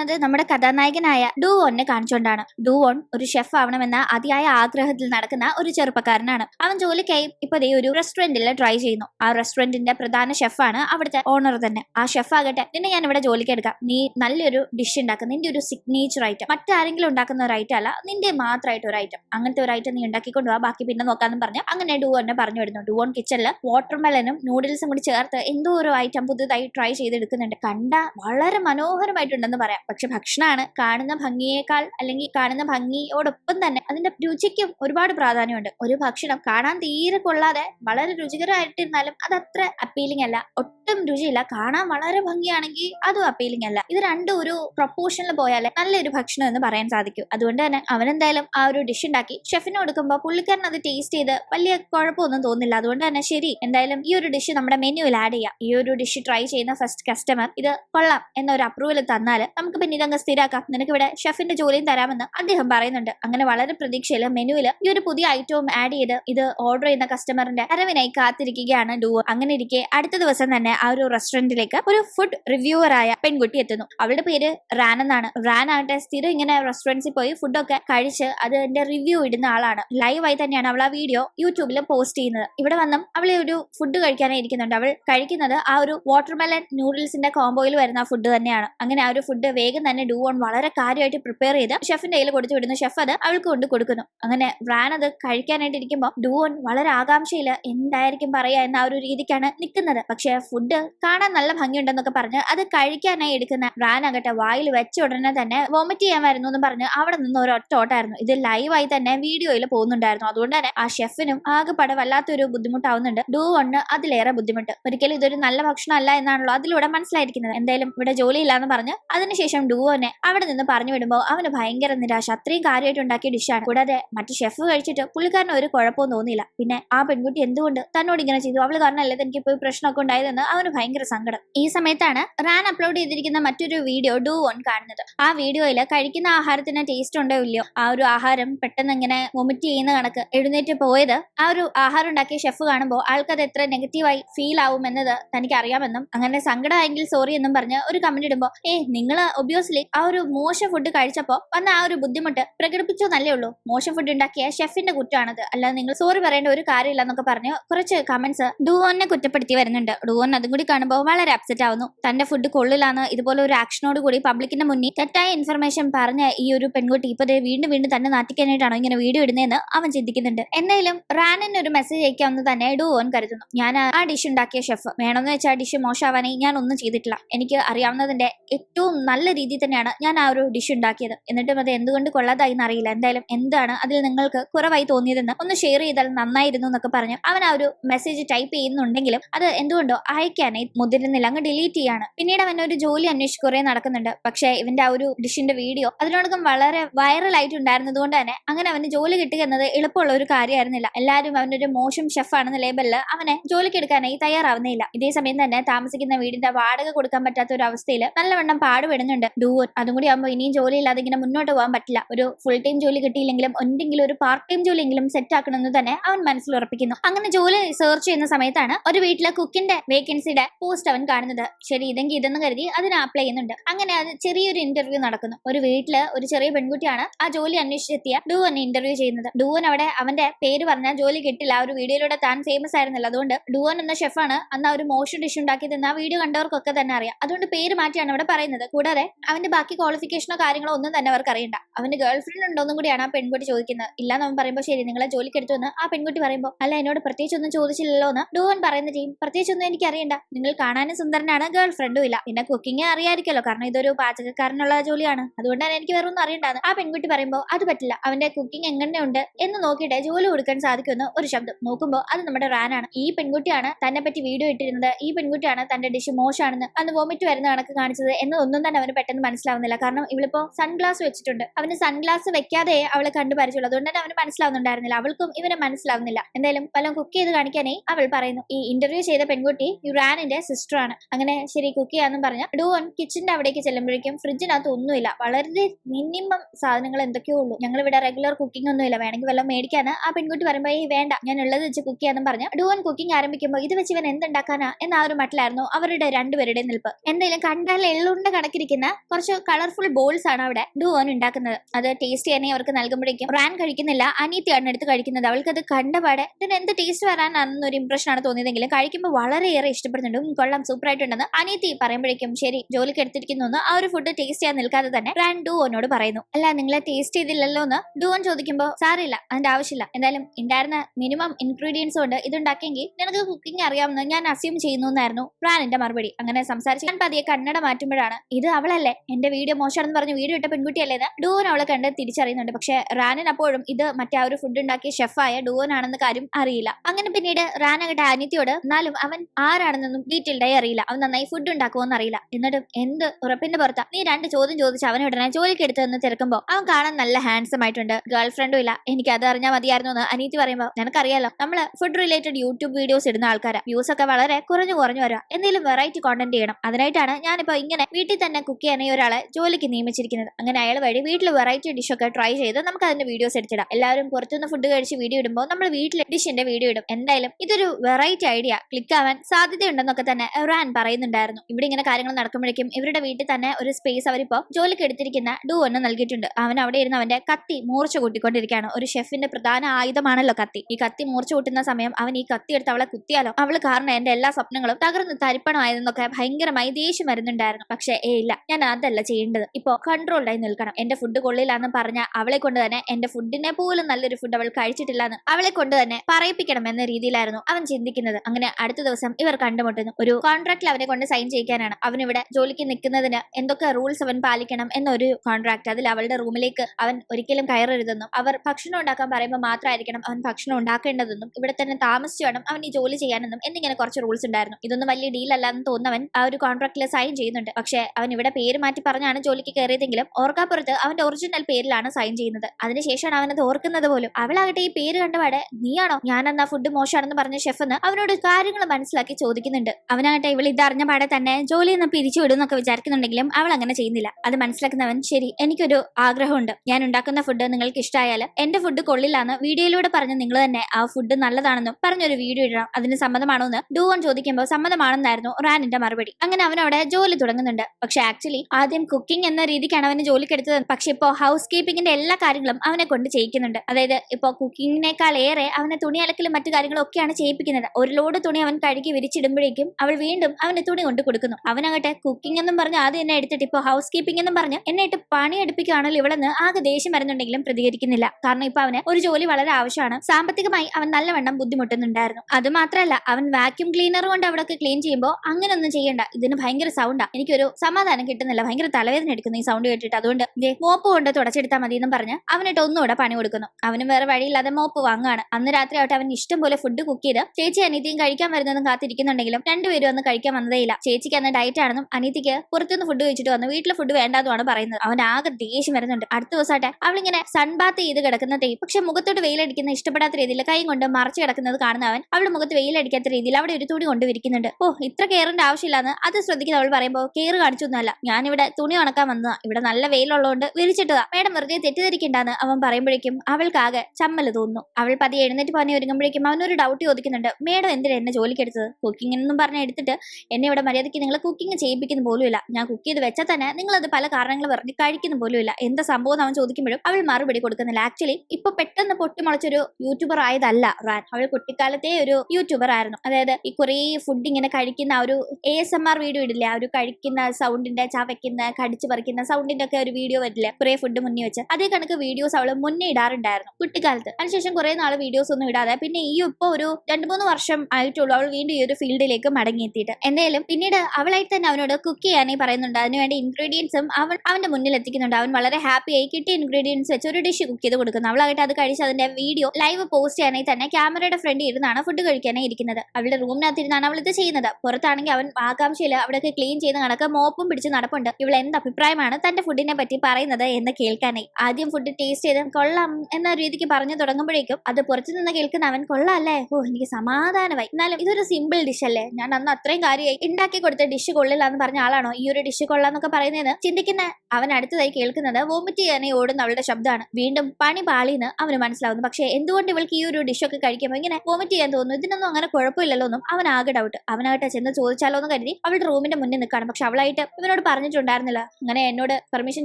കാണിക്കുന്നത് നമ്മുടെ കഥാനായകനായ ഡൂവോനെ കാണിച്ചുകൊണ്ടാണ്. ഡൂവോൺ ഒരു ഷെഫ് ആവണമെന്ന അതിയായ ആഗ്രഹത്തിൽ നടക്കുന്ന ഒരു ചെറുപ്പക്കാരനാണ്. അവൻ ജോലിക്കായി ഇപ്പൊ ദേ ഒരു റെസ്റ്റോറന്റിൽ ട്രൈ ചെയ്യുന്നു. ആ റെസ്റ്റോറന്റിന്റെ പ്രധാന ഷെഫാണ് അവിടുത്തെ ഓണർ തന്നെ. ആ ഷെഫ് ആകട്ടെ നിന്നെ ഞാൻ ഇവിടെ ജോലിക്ക് എടുക്കാം. നീ നല്ലൊരു ഡിഷ് ഉണ്ടാക്കും. നിന്റെ ഒരു സിഗ്നേച്ചർ ഐറ്റം മറ്റാരെങ്കിലും ഉണ്ടാക്കുന്ന ഒരു ഐറ്റം അല്ല നിന്റെ മാത്രമായിട്ട് ഒരു ഐറ്റം അങ്ങനത്തെ ഒരു ഐറ്റം നീ ഉണ്ടാക്കിക്കൊണ്ട് ബാക്കി പിന്നെ നോക്കാന്ന് പറഞ്ഞു അങ്ങനെ ഡൂവോനെ പറഞ്ഞു വിടുന്നു. ഡൂവോൺ കിച്ചണിൽ വാട്ടർമെലനും നൂഡിൽസും കൂടി ചേർത്ത് എന്തോ ഒരു ഐറ്റം പുതുതായി ട്രൈ ചെയ്തെടുക്കുന്നുണ്ട്. കണ്ട വളരെ മനോഹരമായിട്ടുണ്ടെന്ന് പറയാം. പക്ഷെ ഭക്ഷണമാണ് കാണുന്ന ഭംഗിയേക്കാൾ അല്ലെങ്കിൽ കാണുന്ന ഭംഗിയോടൊപ്പം തന്നെ അതിന്റെ രുചിക്കും ഒരുപാട് പ്രാധാന്യമുണ്ട്. ഒരു ഭക്ഷണം കാണാൻ തീരെ കൊള്ളാതെ വളരെ രുചികരമായിട്ടിരുന്നാലും അത് അത്ര അപ്പീലിംഗ് അല്ല. ഒട്ടും രുചിയില്ല. കാണാൻ വളരെ ഭംഗിയാണെങ്കിൽ അതും അപ്പീലിംഗ് അല്ല. ഇത് രണ്ടും ഒരു പ്രൊപ്പോർഷനിൽ പോയാലേ നല്ലൊരു ഭക്ഷണം എന്ന് പറയാൻ സാധിക്കും. അതുകൊണ്ട് തന്നെ അവനെന്തായാലും ആ ഒരു ഡിഷ് ഉണ്ടാക്കി. ഷെഫിന് കൊടുക്കുമ്പോൾ പുള്ളിക്കാരൻ അത് ടേസ്റ്റ് ചെയ്ത് വലിയ കുഴപ്പമൊന്നും തോന്നില്ല അതുകൊണ്ട് തന്നെ ശരി എന്തായാലും ഈ ഒരു ഡിഷ് നമ്മുടെ മെനുവിൽ ആഡ് ചെയ്യാം. ഈ ഒരു ഡിഷ് ട്രൈ ചെയ്യുന്ന ഫസ്റ്റ് കസ്റ്റമർ ഇത് കൊള്ളാം എന്നൊരു അപ്രൂവൽ തന്നാൽ നമുക്ക് പിന്നെ ഇതങ്ങ് സ്ഥിരാക്കാം. നിനക്ക് ഇവിടെ ഷെഫിന്റെ ജോലിയും തരാമെന്ന് അദ്ദേഹം പറയുന്നുണ്ട്. അങ്ങനെ വളരെ പ്രതീക്ഷയിൽ മെനുവിൽ ഈ ഒരു പുതിയ ഐറ്റവും ആഡ് ചെയ്ത് ഇത് ഓർഡർ ചെയ്യുന്ന കസ്റ്റമറിന്റെ അരവിനായി കാത്തിരിക്കുകയാണ് ഡൂ അങ്ങനെ ഇരിക്കെ അടുത്ത ദിവസം തന്നെ ആ ഒരു റെസ്റ്റോറന്റിലേക്ക് ഒരു ഫുഡ് റിവ്യൂവറായ പെൺകുട്ടി എത്തുന്നു. അവളുടെ പേര് റാൻ എന്നാണ്. റാൻ ആകട്ടെ സ്ഥിരം ഇങ്ങനെ റെസ്റ്റോറൻസിൽ പോയി ഫുഡൊക്കെ കഴിച്ച് അതിന്റെ റിവ്യൂ ഇടുന്ന ആളാണ്. ലൈവായി തന്നെയാണ് അവൾ ആ വീഡിയോ യൂട്യൂബിൽ പോസ്റ്റ് ചെയ്യുന്നത്. ഇവിടെ വന്നും അവൾ ഒരു ഫുഡ് കഴിക്കാനായി ഇരിക്കുന്നുണ്ട്. അവൾ കഴിക്കുന്നത് ആ ഒരു വാട്ടർമെലൺ നൂഡിൽസിന്റെ കോംബോയിൽ വരുന്ന ഫുഡ് തന്നെയാണ്. അങ്ങനെ ആ ഒരു ഫുഡ് വേഗം തന്നെ ഡൂ ഓൺ വളരെ കാര്യമായിട്ട് പ്രിപ്പയർ ചെയ്ത് ഷെഫിന്റെ കയ്യിൽ കൊടുത്തു വിടുന്നു. ഷെഫ് അത് അവൾക്ക് കൊണ്ട് കൊടുക്കുന്നു. അങ്ങനെ ബ്രാൻ അത് കഴിക്കാനായിട്ട് ഇരിക്കുമ്പോൾ ഡൂ ഓൺ വളരെ ആകാംക്ഷയിൽ എന്തായിരിക്കും പറയുക എന്ന ആ ഒരു രീതിക്കാണ് നിൽക്കുന്നത്. പക്ഷേ ഫുഡ് കാണാൻ നല്ല ഭംഗിയുണ്ടെന്നൊക്കെ പറഞ്ഞ് അത് കഴിക്കാനായി എടുക്കുന്ന ബ്രാൻ ആകട്ടെ വായിൽ വെച്ച ഉടനെ തന്നെ വോമിറ്റ് ചെയ്യാൻ വരുന്നു എന്ന് പറഞ്ഞ് അവിടെ നിന്ന് ഒരു ഒറ്റ ഓട്ടായിരുന്നു. ഇത് ലൈവായി തന്നെ വീഡിയോയിൽ പോകുന്നുണ്ടായിരുന്നു. അതുകൊണ്ട് തന്നെ ആ ഷെഫിനും ആകെപ്പാടെ വല്ലാത്തൊരു ബുദ്ധിമുട്ടാവുന്നുണ്ട്. ഡൂ ഒന്ന് അതിലേറെ ബുദ്ധിമുട്ട്. ഒരിക്കലും ഇതൊരു നല്ല ഭക്ഷണം അല്ല എന്നാണല്ലോ അതിലൂടെ മനസ്സിലായിരിക്കുന്നത്. എന്തായാലും ഇവിടെ ജോലിയില്ല എന്ന് പറഞ്ഞ് അതിനുശേഷം ഡൂവോനെ അവിടെ നിന്ന് പറഞ്ഞു വിടുമ്പോൾ അവന് ഭയങ്കര നിരാശ. അത്രയും കാര്യമായിട്ട് ഉണ്ടാക്കിയ ഡിഷാണ് കൂടാതെ മറ്റു ഷെഫ് കഴിച്ചിട്ട് പുള്ളിക്കാരന് ഒരു കുഴപ്പവും തോന്നിയില്ല. പിന്നെ ആ പെൺകുട്ടി എന്തുകൊണ്ട് തന്നോട് ഇങ്ങനെ ചെയ്തു? അവൾ കാരണമല്ലേ എനിക്ക് ഇപ്പോൾ പ്രശ്നമൊക്കെ ഉണ്ടായതെന്ന് അവന് ഭയങ്കര സങ്കടം. ഈ സമയത്താണ് റാൻ അപ്ലോഡ് ചെയ്തിരിക്കുന്ന മറ്റൊരു വീഡിയോ ഡു ഓൺ കാണുന്നത്. ആ വീഡിയോയിൽ കഴിക്കുന്ന ആഹാരത്തിന് ടേസ്റ്റ് ഉണ്ടോ ഇല്ലയോ? ആ ഒരു ആഹാരം പെട്ടെന്ന് ഇങ്ങനെ വൊമിറ്റ് ചെയ്യുന്ന കണക്ക് എഴുന്നേറ്റ് പോയത് ആ ഒരു ആഹാരം ഉണ്ടാക്കിയ ഷെഫ് കാണുമ്പോൾ ആൾക്കത് എത്ര നെഗറ്റീവായി ഫീൽ ആവും എന്നത് തനിക്ക് അറിയാമെന്നും അങ്ങനെ സങ്കടമായെങ്കിൽ സോറി എന്നും പറഞ്ഞ് ഒരു കമന്റ് ഇടുമ്പോൾ ഏ നിങ്ങൾ ഒബ്വിയസ്ലി ആ ഒരു മോശം ഫുഡ് കഴിച്ചപ്പോൾ വന്ന ആ ഒരു ബുദ്ധിമുട്ട് പ്രകടിപ്പിച്ചു നല്ലേ ഉള്ളൂ. മോശം ഫുഡ് ഉണ്ടാക്കിയ ഷെഫിന്റെ കുറ്റമാണത്. അല്ലാതെ നിങ്ങൾ സോറി പറയേണ്ട ഒരു കാര്യമില്ല എന്നൊക്കെ പറഞ്ഞ് കുറച്ച് കമന്റ്സ് ഡുവോനെ കുറ്റപ്പെടുത്തി വരുന്നുണ്ട്. ഡുവോൻ അതും കൂടി കാണുമ്പോൾ വളരെ അപ്സെറ്റ് ആവുന്നു. തന്റെ ഫുഡ് കൊള്ളില്ലാന്ന് ഇതുപോലെ ഒരു ആക്ഷനോട് കൂടി പബ്ലിക്കിന്റെ മുന്നിൽ തെറ്റായ ഇൻഫർമേഷൻ പറഞ്ഞ ഈ ഒരു പെൺകുട്ടി ഇപ്പൊ വീണ്ടും വീണ്ടും തന്നെ നാട്ടിക്കാനായിട്ടാണോ ഇങ്ങനെ വീഡിയോ ഇടുന്നതെന്ന് അവൻ ചിന്തിക്കുന്നുണ്ട്. എന്തായാലും റാനിന് ഒരു മെസ്സേജ് അയക്കാമെന്ന് തന്നെ ഡുവോൻ കരുതുന്നു. ഞാൻ ആ ഡിഷ് ഉണ്ടാക്കിയ ഷെഫ് വേണമെന്ന് വെച്ചാൽ ഡിഷ് മോശമാവാനായി ഞാൻ ഒന്നും ചെയ്തിട്ടില്ല. എനിക്ക് അറിയാവുന്നതിന്റെ ഏറ്റവും നല്ല രീതിയിൽ തന്നെയാണ് ഞാൻ ആ ഒരു ഡിഷ് ഉണ്ടാക്കിയത്. എന്നിട്ടും അത് എന്തുകൊണ്ട് കൊള്ളാതായി എന്നറിയില്ല. എന്തായാലും എന്താണ് അതിൽ നിങ്ങൾക്ക് കുറവായി തോന്നിയതെന്ന് ഒന്ന് ഷെയർ ചെയ്താൽ നന്നായിരുന്നു എന്നൊക്കെ പറഞ്ഞു. അവൻ ആ ഒരു മെസ്സേജ് ടൈപ്പ് ചെയ്യുന്നുണ്ടെങ്കിലും അത് എന്തുകൊണ്ടോ അയക്കാനായി മുതിരുന്നില്ല. അങ്ങ് ഡിലീറ്റ് ചെയ്യാണ്. പിന്നീട് അവൻ ഒരു ജോലി അന്വേഷിച്ച് കുറെ നടക്കുന്നുണ്ട്. പക്ഷേ ഇവന്റെ ആ ഒരു ഡിഷിന്റെ വീഡിയോ അതിനോടൊപ്പം വളരെ വൈറൽ ആയിട്ടുണ്ടായിരുന്നത് കൊണ്ട് തന്നെ അങ്ങനെ അവന് ജോലി കിട്ടുക എന്നത് എളുപ്പമുള്ള ഒരു കാര്യമായിരുന്നില്ല. എല്ലാവരും അവനൊരു മോശം ഷെഫാണെന്ന ലേബലിൽ അവനെ ജോലിക്ക് എടുക്കാനായി തയ്യാറാവുന്നില്ല ഇതേ സമയം തന്നെ താമസിക്കുന്ന വീടിന്റെ വാടക കൊടുക്കാൻ പറ്റാത്ത ഒരു അവസ്ഥയിൽ നല്ലവണ്ണം പാടുപെടുന്നുണ്ട്. ഡൂവൻ അതും കൂടി ആകുമ്പോൾ ഇനിയും ജോലിയില്ലാതെ ഇങ്ങനെ മുന്നോട്ട് പോകാൻ പറ്റില്ല. ഒരു ഫുൾ ടൈം ജോലി കിട്ടിയില്ലെങ്കിലും എന്തെങ്കിലും ഒരു പാർട്ട് ടൈം ജോലിയെങ്കിലും സെറ്റ് ആക്കണമെന്ന് തന്നെ അവൻ മനസ്സിൽ ഉറപ്പിക്കുന്നു. അങ്ങനെ ജോലി സെർച്ച് ചെയ്യുന്ന സമയത്താണ് ഒരു വീട്ടിലെ കുക്കിന്റെ വേക്കൻസിയുടെ പോസ്റ്റ് അവൻ കാണുന്നത്. ശരി ഇതെങ്കിൽ ഇതെന്ന് കരുതി അതിന് അപ്ലൈ ചെയ്യുന്നുണ്ട്. അങ്ങനെ അത് ചെറിയൊരു ഇന്റർവ്യൂ നടക്കുന്നു. ഒരു വീട്ടിൽ ഒരു ചെറിയ പെൺകുട്ടിയാണ് ആ ജോലി അന്വേഷിച്ചെത്തിയ ഡൂവൻ ഇന്റർവ്യൂ ചെയ്യുന്നത്. ഡൂവൻ അവിടെ അവന്റെ പേര് പറഞ്ഞാൽ ജോലി കിട്ടില്ല. ആ ഒരു വീഡിയോയിലൂടെ താൻ ഫേമസ് ആയിരുന്നില്ല. അതുകൊണ്ട് ഡൂവൻ എന്ന ഷെഫാണ് അന്ന് ആ ഒരു മോശം ഡിഷ് ഉണ്ടാക്കിയതെന്ന് ആ വീഡിയോ കണ്ടവർക്കൊക്കെ തന്നെ അറിയാം. അതുകൊണ്ട് പേര് മാറ്റിയാണ് അവിടെ പറയുന്നത്. കൂടാതെ അവന്റെ ബാക്കി ക്വാളിഫിക്കേഷനോ കാര്യങ്ങളോ ഒന്നും തന്നെ അവർക്ക് അറിയണ്ട. അവന്റെ ഗേൾ ഫ്രണ്ട് ഉണ്ടോന്നും കൂടിയാണ് ആ പെൺകുട്ടി ചോദിക്കുന്നത്. ഇല്ലാന്ന് അവൻ പറയുമ്പോൾ ശരി നിങ്ങളെ ജോലിക്ക് എടുത്തുവെന്ന് ആ പെൺകുട്ടി പറയുമ്പോൾ അല്ല എന്നോട് പ്രത്യേകിച്ച് ഒന്നും ചോദിച്ചില്ലല്ലോ എന്ന് ഡൂവൻ പറയുന്ന ടീം പ്രത്യേകിച്ച് ഒന്നും എനിക്ക് അറിയണ്ട നിങ്ങൾ കാണാനും സുന്ദരനാണ് ഗേൾ ഫ്രണ്ടും ഇല്ല. പിന്നെ കുക്കിംഗ് അറിയായിരിക്കല്ലോ കാരണം ഇതൊരു പാചകക്കാരനുള്ള ജോലിയാണ്. അതുകൊണ്ടാണ് എനിക്ക് വേറെ ഒന്നും അറിയണ്ടാന്ന് ആ പെൺകുട്ടി പറയുമ്പോൾ അത് പറ്റില്ല. അവന്റെ കുക്കിംഗ് എങ്ങനെയുണ്ട്? എന്ന് നോക്കിയിട്ട് ജോലി കൊടുക്കാൻ സാധിക്കുമെന്ന് ഒരു ശബ്ദം. നോക്കുമ്പോൾ അത് നമ്മുടെ റാനാണ് ഈ പെൺകുട്ടിയാണ് തന്നെ പറ്റി വീഡിയോ ഇട്ടിരുന്നത്. ഈ പെൺകുട്ടിയാണ് തന്റെ ഡിഷ് മോശമാണെന്ന് അന്ന് വോമിറ്റ് വരുന്ന കണക്ക് കാണിച്ചത് എന്നൊന്നും തന്നെ അവന് പെട്ടെന്ന് മനസ്സിലാവുന്നില്ല. കാരണം ഇവളിപ്പോ സൺഗ്ലാസ് വെച്ചിട്ടുണ്ട്. അവന് സൺഗ്ലാസ് വെക്കാതെ അവളെ കണ്ടു പരിചയമുള്ളൂ. അതുകൊണ്ട് തന്നെ അവന് മനസ്സിലാവുന്നുണ്ടായിരുന്നില്ല. അവൾക്കും ഇവനെ മനസ്സിലാവുന്നില്ല. എന്തായാലും വല്ലതും കുക്ക് ചെയ്ത് കാണിക്കാനേ അവൾ പറയുന്നു. ഈ ഇന്റർവ്യൂ ചെയ്ത പെൺകുട്ടി യുറാനിന്റെ സിസ്റ്റർ ആണ്. അങ്ങനെ ശരി കുക്ക് ചെയ്യാന്നും പറഞ്ഞ ഡൂവൻ കിച്ചന്റെ അവിടേക്ക് ചെല്ലുമ്പോഴേക്കും ഫ്രിഡ്ജിനകത്ത് ഒന്നുമില്ല. വളരെ മിനിമം സാധനങ്ങൾ എന്തൊക്കെയോ ഉള്ളൂ. ഞങ്ങൾ ഇവിടെ റെഗുലർ കുക്കിംഗ് ഒന്നും ഇല്ല വേണമെങ്കിൽ വല്ലതും മേടിക്കാന്ന് ആ പെൺകുട്ടി പറയുമ്പോൾ ഈ വേണ്ട. ഞാൻ ഉള്ളത് വെച്ച് കുക്ക് ചെയ്യാന്നും പറഞ്ഞ് ഡൂവൻ കുക്കിംഗ് ആരംഭിക്കുമ്പോൾ ഇത് വെച്ച് ഇവൻ എന്തുണ്ടാക്കാനാ? എന്ന ആ ഒരു മട്ടിലായിരുന്നു അവരുടെ രണ്ടുപേരുടെ നിൽപ്പ്. എന്തായാലും കണ്ടാൽ എള്ളുണ്ട കണക്കിരിക്കുന്ന. വെച്ചിരിക്കുന്ന കുറച്ച് കളർഫുൾ ബോൾസ് ആണ് അവിടെ ഡുവോൻ ഉണ്ടാക്കുന്നത്. അത് ടേസ്റ്റ് തന്നെ അവർക്ക് നൽകുമ്പോഴേക്കും റാൻ കഴിക്കുന്നില്ല. അനീത്തിയാണ് എടുത്ത് കഴിക്കുന്നത്. അവൾക്ക് അത് കണ്ടപാടെ ഇതിന് എന്ത് ടേസ്റ്റ് വരാനാണെന്ന് ഒരു ഇംപ്രഷൻ ആണ് തോന്നിയതെങ്കിലും കഴിക്കുമ്പോൾ വളരെയേറെ ഇഷ്ടപ്പെടുന്നുണ്ട്. കൊള്ളാം സൂപ്പർ ആയിട്ടുണ്ടെന്ന് അനീത്തി പറയുമ്പോഴേക്കും ശരി ജോലിക്ക് എടുത്തിരിക്കുന്നു എന്ന് ആ ഒരു ഫുഡ് ടേസ്റ്റ് ചെയ്യാൻ നിൽക്കാതെ തന്നെ റാൻ ഡുവോനോട് പറയുന്നു. അല്ല നിങ്ങളെ ടേസ്റ്റ് ചെയ്തില്ലല്ലോ എന്ന് ഡുവോൻ ചോദിക്കുമ്പോൾ സാറില്ല അതിന്റെ ആവശ്യമില്ല. എന്തായാലും ഉണ്ടായിരുന്ന മിനിമം ഇൻഗ്രീഡിയൻസ് കൊണ്ട് ഇതുണ്ടാക്കിയെങ്കിൽ നിനക്ക് കുക്കിംഗ് അറിയാമെന്ന് ഞാൻ അസ്യൂം ചെയ്യുന്നു എന്നായിരുന്നു റാനിന്റെ മറുപടി. അങ്ങനെ സംസാരിച്ച് ഞാൻ പതിയെ കണ്ണട മാറ്റുമ്പോഴാണ് ഇത് അവളല്ലേ എന്റെ വീഡിയോ മോശമാണെന്ന് പറഞ്ഞു വീഡിയോ ഇട്ട പെൺകുട്ടിയല്ലേ എന്ന് ഡുവോൻ അവളെ കണ്ട് തിരിച്ചറിയുന്നുണ്ട്. പക്ഷെ റാനൻ അപ്പോഴും ഇത് മറ്റേ ഒരു ഫുഡ് ഉണ്ടാക്കിയ ഷെഫായ ഡുവോൻ ആണെന്ന് കാര്യം അറിയില്ല. അങ്ങനെ പിന്നീട് റാൻ റാനകട്ടെ അനിത്യയോട് എന്നാലും അവൻ ആരാണെന്നൊന്നും ഡീറ്റെയിൽഡായി അറിയില്ല. അവൻ നന്നായി ഫുഡ് ഉണ്ടാക്കുമോന്ന് അറിയില്ല. എന്നിട്ടും എന്ത്? ഉറപ്പിന്റെ പുറത്താ? നീ രണ്ട് ചോദ്യം ചോദിച്ച് അവനെ ഉടനെ ജോലിക്ക് എടുത്തതെന്ന് തിരക്കുമ്പോ അവൻ കാണാൻ നല്ല ഹാൻഡ്സം ആയിട്ടുണ്ട്. ഗേൾ ഫ്രണ്ടും ഇല്ല. എനിക്ക് അത് അറിഞ്ഞാൽ മതിയായിരുന്നു എന്ന് അനീതി പറയുമ്പോൾ നിനക്കറിയാലോ നമ്മൾ ഫുഡ് റിലേറ്റഡ് യൂട്യൂബ് വീഡിയോസ് ഇടുന്ന ആൾക്കാരാ. വ്യൂസ് ഒക്കെ വളരെ കുറഞ്ഞു കുറഞ്ഞു വരാം. എന്തെങ്കിലും വെറൈറ്റി കോണ്ടന്റ് ചെയ്യണം. അതിനായിട്ടാണ് ഞാനിപ്പോ ഇങ്ങനെ വീട്ടിൽ തന്നെ കുക്ക് ചെയ്യാൻ ഈ ഒരാളെ ജോലിക്ക് നിയമിച്ചിരിക്കുന്നത്. അങ്ങനെ അയാൾ വഴി വീട്ടിൽ വെറൈറ്റി ഡിഷൊക്കെ ട്രൈ ചെയ്ത് നമുക്ക് അതിന്റെ വീഡിയോസ് എടുത്തിടാം. എല്ലാവരും പുറത്തുനിന്ന് ഫുഡ് കഴിച്ച് വീഡിയോ ഇടുമ്പോൾ നമ്മൾ വീട്ടിലെ ഡിഷിന്റെ വീഡിയോ ഇടും. എന്തായാലും ഇതൊരു വെറൈറ്റി ഐഡിയ ക്ലിക്ക് ആവാൻ സാധ്യതയുണ്ടെന്നൊക്കെ തന്നെ റാൻ പറയുന്നുണ്ടായിരുന്നു. ഇവിടെ ഇങ്ങനെ കാര്യങ്ങൾ നടക്കുമ്പോഴേക്കും ഇവരുടെ വീട്ടിൽ തന്നെ ഒരു സ്പേസ് അവരിപ്പോ ജോലിക്ക് എടുത്തിരിക്കുന്ന ഡൂ എന്ന് നൽകിയിട്ടുണ്ട്. അവൻ അവിടെ ഇരുന്ന് അവന്റെ കത്തി മൂർച്ച കൂട്ടിക്കൊണ്ടിരിക്കുകയാണ്. ഒരു ഷെഫിന്റെ പ്രധാന ആയുധമാണല്ലോ കത്തി. ഈ കത്തി മൂർച്ച കൂട്ടുന്ന സമയം അവൻ ഈ കത്തി എടുത്ത് അവളെ കുത്തിയാലോ? അവൾ കാരണം എന്റെ എല്ലാ സ്വപ്നങ്ങളും തകർന്ന് തരിപ്പണമായതെന്നൊക്കെ ഭയങ്കരമായി ദേഷ്യം വരുന്നുണ്ടായിരുന്നു. പക്ഷേ ഏ ഇല്ല. ഞാൻ അതല്ല ചെയ്യേണ്ടത്. ഇപ്പോൾ കൺട്രോൾഡായി നിൽക്കണം. എന്റെ ഫുഡ് കൊള്ളില്ലാന്ന് പറഞ്ഞ അവളെ കൊണ്ട് തന്നെ എന്റെ ഫുഡിനെ പോലും നല്ലൊരു ഫുഡ് അവൾ കഴിച്ചിട്ടില്ല എന്ന് അവളെ കൊണ്ട് തന്നെ പറയിപ്പിക്കണം എന്ന രീതിയിലായിരുന്നു അവൻ ചിന്തിക്കുന്നത്. അങ്ങനെ അടുത്ത ദിവസം ഇവർ കണ്ടുമുട്ടുന്നു. ഒരു കോൺട്രാക്റ്റിൽ അവനെ കൊണ്ട് സൈൻ ചെയ്യിക്കാനാണ്. അവൻ ഇവിടെ ജോലിക്ക് നിൽക്കുന്നതിന് എന്തൊക്കെ റൂൾസ് അവൻ പാലിക്കണം എന്നൊരു കോൺട്രാക്ട് അതിൽ അവളുടെ റൂമിലേക്ക് അവൻ ഒരിക്കലും കയറരുതെന്നും അവർ ഭക്ഷണം ഉണ്ടാക്കാൻ പറയുമ്പോൾ മാത്രമായിരിക്കണം അവൻ ഭക്ഷണം ഉണ്ടാക്കേണ്ടതെന്നും ഇവിടെ തന്നെ താമസിച്ചു വേണം അവൻ ഈ ജോലി ചെയ്യാനെന്നും എന്നിങ്ങനെ കുറച്ച് റൂൾസ് ഉണ്ടായിരുന്നു. ഇതൊന്നും വലിയ ഡീൽ അല്ലാന്ന് തോന്നുന്നവൻ ആ ഒരു കോൺട്രാക്റ്റിൽ സൈൻ ചെയ്യുന്നുണ്ട്. പക്ഷേ അവൻ ഇവിടെ പേര് മാറ്റി പറഞ്ഞാണ് ജോലിക്ക് കയറിയതെങ്കിലും ഓർക്കാപ്പുറത്ത് അവന്റെ ഒറിജിനൽ പേരിലാണ് സൈൻ ചെയ്യുന്നത്. അതിനുശേഷമാണ് അവനത് ഓർക്കുന്നത് പോലും. അവളാകട്ടെ ഈ പേര് കണ്ടപാടെ നീയാണോ? ഞാൻ എന്നാ ഫുഡ് മോശമാണെന്ന് പറഞ്ഞ ഷെഫ് എന്ന് അവനോട് കാര്യങ്ങൾ മനസ്സിലാക്കി ചോദിക്കുന്നുണ്ട്. അവനാകട്ടെ ഇവൾ ഇതറിഞ്ഞ പാടെ തന്നെ ജോലി നിന്ന് പിരിച്ചു വിടുന്നൊക്കെ വിചാരിക്കുന്നുണ്ടെങ്കിലും അവൾ അങ്ങനെ ചെയ്യുന്നില്ല. അത് മനസ്സിലാക്കുന്നവൻ ശരി എനിക്കൊരു ആഗ്രഹമുണ്ട്. ഞാൻ ഉണ്ടാക്കുന്ന ഫുഡ് നിങ്ങൾക്ക് ഇഷ്ടമായാൽ എന്റെ ഫുഡ് കൊള്ളില്ലാന്ന് വീഡിയോയിലൂടെ പറഞ്ഞ് നിങ്ങൾ തന്നെ ആ ഫുഡ് നല്ലതാണെന്നും പറഞ്ഞൊരു വീഡിയോ ഇടണം. അതിന് സമ്മതമാണോ എന്ന് ഡൂവൺ ചോദിക്കുമ്പോൾ സമ്മതമാണെന്നായിരുന്നു റാനിന്റെ മറുപടി. അങ്ങനെ അവനവിടെ ജോലി തുടങ്ങുന്നുണ്ട്. പക്ഷെ ആക്ച്വലി ആദ്യം കുക്കിംഗ് എന്ന രീതിക്കാണ് അവന് ജോലിക്ക് എടുത്തത് പക്ഷെ ഇപ്പോ ഹൗസ് കീപ്പിംഗിന്റെ എല്ലാ കാര്യങ്ങളും അവനെ കൊണ്ട് ചെയ്യിക്കുന്നുണ്ട്. അതായത് ഇപ്പോ കുക്കിങ്ങിനേക്കാൾ ഏറെ അവനെ തുണി അലക്കലും മറ്റു കാര്യങ്ങളും ഒക്കെയാണ് ചെയ്യിപ്പിക്കുന്നത്. ഒരു ലോഡ് തുണി അവൻ കഴുകി വിരിച്ചിടുമ്പോഴേക്കും അവൾ വീണ്ടും അവന് തുണി കൊണ്ട് കൊടുക്കുന്നു. അവനങ്ങട്ടെ കുക്കിംഗ് എന്നും പറഞ്ഞ് ആദ്യം എന്നെ എടുത്തിട്ട് ഇപ്പോ ഹൗസ് കീപ്പിംഗ് എന്നും പറഞ്ഞ് എന്നെ ഇട്ട് പണിയെടുപ്പിക്കുകയാണല്ലോ ഇവളെന്ന് ആകെ ദേഷ്യം വരുന്നുണ്ടെങ്കിലും പ്രതികരിക്കുന്നില്ല. കാരണം ഇപ്പൊ അവന് ഒരു ജോലി വളരെ ആവശ്യമാണ്. സാമ്പത്തികമായി അവൻ നല്ലവണ്ണം ബുദ്ധിമുട്ടുന്നുണ്ടായിരുന്നു. അത് മാത്രമല്ല അവൻ വാക്യൂം ക്ലീനർ കൊണ്ട് അവിടെ ക്ലീൻ ചെയ്യുമ്പോൾ അങ്ങനെയൊന്നും ചെയ്യണ്ട. ഇതിന് ഭയങ്കര സൗണ്ടാ എനിക്കൊരു സമാധാനം കിട്ടുന്നില്ല. ഭയങ്കര തലവേദന എടുക്കുന്നു ഈ സൗണ്ട് കേട്ടിട്ട്. അതുകൊണ്ട് ദേ മോപ്പ് കൊണ്ട് തുടച്ചെടുത്താൽ മതി എന്നും പറഞ്ഞ് അവനിട്ട് ഒന്നുകൂടെ പണി കൊടുക്കുന്നു. അവനും വേറെ വഴിയില്ലാതെ മോപ്പ് വാങ്ങാണ് അന്ന് രാത്രി ആവട്ടെ അവൻ ഇഷ്ടം പോലെ ഫുഡ് കുക്ക് ചെയ്ത് ചേച്ചി അനീതിയും കഴിക്കാൻ വരുന്നതും കാത്തിരിക്കുന്നുണ്ടെങ്കിലും രണ്ടുപേരും അന്ന് കഴിക്കാൻ വന്നതേയില്ല ചേച്ചിക്ക് അന്ന് ഡയറ്റ് ആണെന്നും അനീതിക്ക് പുറത്തുനിന്ന് ഫുഡ് കഴിച്ചിട്ട് വന്നു. വീട്ടിലെ ഫുഡ് വേണ്ടാതുമാണ് പറയുന്നത്. അവൻ ആകെ ദേഷ്യം വരുന്നുണ്ട്. അടുത്ത ദിവസമായിട്ട് അവളിങ്ങനെ സൺബാത്ത് ചെയ്ത് കിടക്കുന്നതേ പക്ഷെ മുഖത്തോട്ട് വെയിലടിക്കുന്ന ഇഷ്ടപ്പെടാത്ത രീതിയിൽ കൈ കൊണ്ട് മറച്ചു കിടക്കുന്നത് കാണുന്ന അവൻ അവളുടെ മുഖത്ത് വെയിലടിക്കാത്ത രീതിയിൽ അവിടെ ഒരു തുണി കൊണ്ടുവരിക്കുന്നുണ്ട്. ഓ ഇത്ര കെയറിന്റെ ആവശ്യമില്ലാന്ന് അത് ശ്രദ്ധിക്കുന്ന അവൾ പറയുമ്പോൾ കെയർ കാണിച്ചൊന്നുമല്ല ഞാനിവിടെ തുണി ഉണക്കാൻ വന്നതാ. ഇവിടെ നല്ല വെയിലുള്ളതുകൊണ്ട് വിരിച്ചിട്ടതാ. മേഡം വെറുതെ തെറ്റിദ്ധരിക്കണ്ടെന്ന് അവൻ പറയുമ്പോഴേക്കും അവൾക്കാകെ ചമ്മൽ തോന്നുന്നു. അവൾ പതി എഴുന്നേറ്റ് പനി ഒരുങ്ങുമ്പോഴേക്കും അവനൊരു ഡൗട്ട് ചോദിക്കുന്നുണ്ട്. മേഡം എന്തിനാ എന്നെ ജോലിക്ക് എടുത്തത്? കുക്കിംഗ് എന്നും പറഞ്ഞ് എടുത്തിട്ട് എന്നെ ഇവിടെ മര്യാദയ്ക്ക് നിങ്ങൾ കുക്കിംഗ് ചെയ്യിപ്പിക്കുന്ന പോലുമില്ല. ഞാൻ കുക്ക് ചെയ്ത് വെച്ചാൽ തന്നെ നിങ്ങളത് പല കാരണങ്ങൾ പറഞ്ഞ് കഴിക്കുന്ന പോലുമില്ല. എന്താ സംഭവം എന്ന് അവൻ ചോദിക്കുമ്പോഴും അവൾ മറുപടി കൊടുക്കുന്നില്ല. ആക്ച്വലി ഇപ്പൊ പെട്ടെന്ന് പൊട്ടിമുളച്ചൊരു യൂട്യൂബർ ആയതല്ല റാൻ. അവൾ കുട്ടിക്കാലത്തെ ഒരു യൂട്യൂബർ ആയിരുന്നു. അതായത് ഈ കുറേ ഫുഡ് ഇങ്ങനെ കഴിക്കുന്ന ഒരു A S M R video ഇടില്ലേ? ആ ഒരു കഴിക്കുന്ന സൗണ്ടിന്റെ ചവയ്ക്കുന്ന കടിച്ചു പറിക്കുന്ന സൗണ്ടിന്റെ ഒക്കെ ഒരു വീഡിയോ വരില്ലേ? കുറെ ഫുഡ് മുന്നേ വെച്ച്. അതേ കണക്ക് വീഡിയോസ് അവൾ മുന്നേ ഇടാറുണ്ടായിരുന്നു കുട്ടിക്കാലത്ത്. അതിനുശേഷം കുറെ നാൾ വീഡിയോസ് ഒന്നും ഇടാതെ പിന്നെ ഈ ഇപ്പൊ ഒരു രണ്ടു മൂന്ന് വർഷം ആയിട്ടുള്ളൂ അവൾ വീണ്ടും ഈ ഒരു ഫീൽഡിലേക്ക് മടങ്ങിയെത്തിയിട്ട്. എന്തായാലും പിന്നീട് അവളായിട്ട് തന്നെ അവനോട് കുക്ക് ചെയ്യാനേ പറയുന്നുണ്ട്. അതിനുവേണ്ടി ഇൻഗ്രീഡിയൻസും അവൻ അവന്റെ മുന്നിൽ എത്തിക്കുന്നുണ്ട്. അവൻ വളരെ ഹാപ്പി ആയി കിട്ടിയ ഇൻഗ്രീഡിയൻസ് വെച്ച് ഒരു ഡിഷ് കുക്ക് ചെയ്ത് കൊടുക്കുന്നു. അവളായിട്ട് അത് കഴിച്ച് അതിന്റെ വീഡിയോ ലൈവ് പോസ്റ്റ് ചെയ്യാനായി തന്നെ ക്യാമറയുടെ ഫ്രണ്ട് ഇരുന്നാണ് ഫുഡ് കഴിക്കാനായി ഇരിക്കുന്നത്. അവളുടെ റൂമിനകത്ത് ഇരുന്നാണ് അവൾ ഇത് ചെയ്യുന്നത്. പുറത്താണെങ്കിൽ അവൻ ആകാംക്ഷയിൽ അവിടെയൊക്കെ ക്ലീൻ ചെയ്ത് കണക്ക് മോപ്പും പിടിച്ച് നടപ്പുണ്ട്. ഇവൾ എന്ത് അഭിപ്രായമാണ് തന്റെ ഫുഡിനെ പറ്റി പറയുന്നത് എന്ന് കേൾക്കാനായി. ആദ്യം ഫുഡ് ടേസ്റ്റ് ചെയ്ത് കൊള്ളാം എന്ന രീതിക്ക് പറഞ്ഞു തുടങ്ങുമ്പോഴേക്കും അത് പുറത്തു നിന്ന് കേൾക്കുന്ന അവൻ കൊള്ളാല്ലേ? ഓ എനിക്ക് സമാധാനമായി. എന്നാലും ഇതൊരു സിമ്പിൾ ഡിഷ് അല്ലേ? ഞാൻ അന്ന് അത്രയും കാര്യമായി ഉണ്ടാക്കി കൊടുത്ത ഡിഷ് കൊള്ളില്ല എന്ന് പറഞ്ഞ ആളാണോ? ഈ ഒരു ഡിഷ് കൊള്ളാന്നൊക്കെ പറയുന്നതെന്ന് ചിന്തിക്കുന്ന അവൻ അടുത്തതായി കേൾക്കുന്നത് വോമിറ്റ് ചെയ്യാനായി ഓടുന്ന അവളുടെ ശബ്ദമാണ്. വീണ്ടും പണി പാളിന്ന് അവന് മനസ്സിലാവുന്നു. പക്ഷേ എന്തുകൊണ്ട് ഇവൾക്ക് ഈ ഒരു ഡിഷ് ഒക്കെ കഴിക്കുമ്പോൾ ഇങ്ങനെ വോമിറ്റ് ചെയ്യാൻ തോന്നുന്നു? ഇതിനൊന്നും അങ്ങനെ കുഴപ്പമില്ലല്ലോ ഒന്നും അവൻ ആകെ ഡൗട്ട് അവനായിട്ട് ചെന്ന് ചോദിച്ചാലോ എന്ന് കരുതി അവളുടെ റൂമിന്റെ മുന്നിൽ നിൽക്കാണ് പക്ഷെ അവളായിട്ട് ഇവനോട് പറഞ്ഞിട്ടുണ്ടായിരുന്നില്ല. അങ്ങനെ എന്നോട് പെർമിഷൻ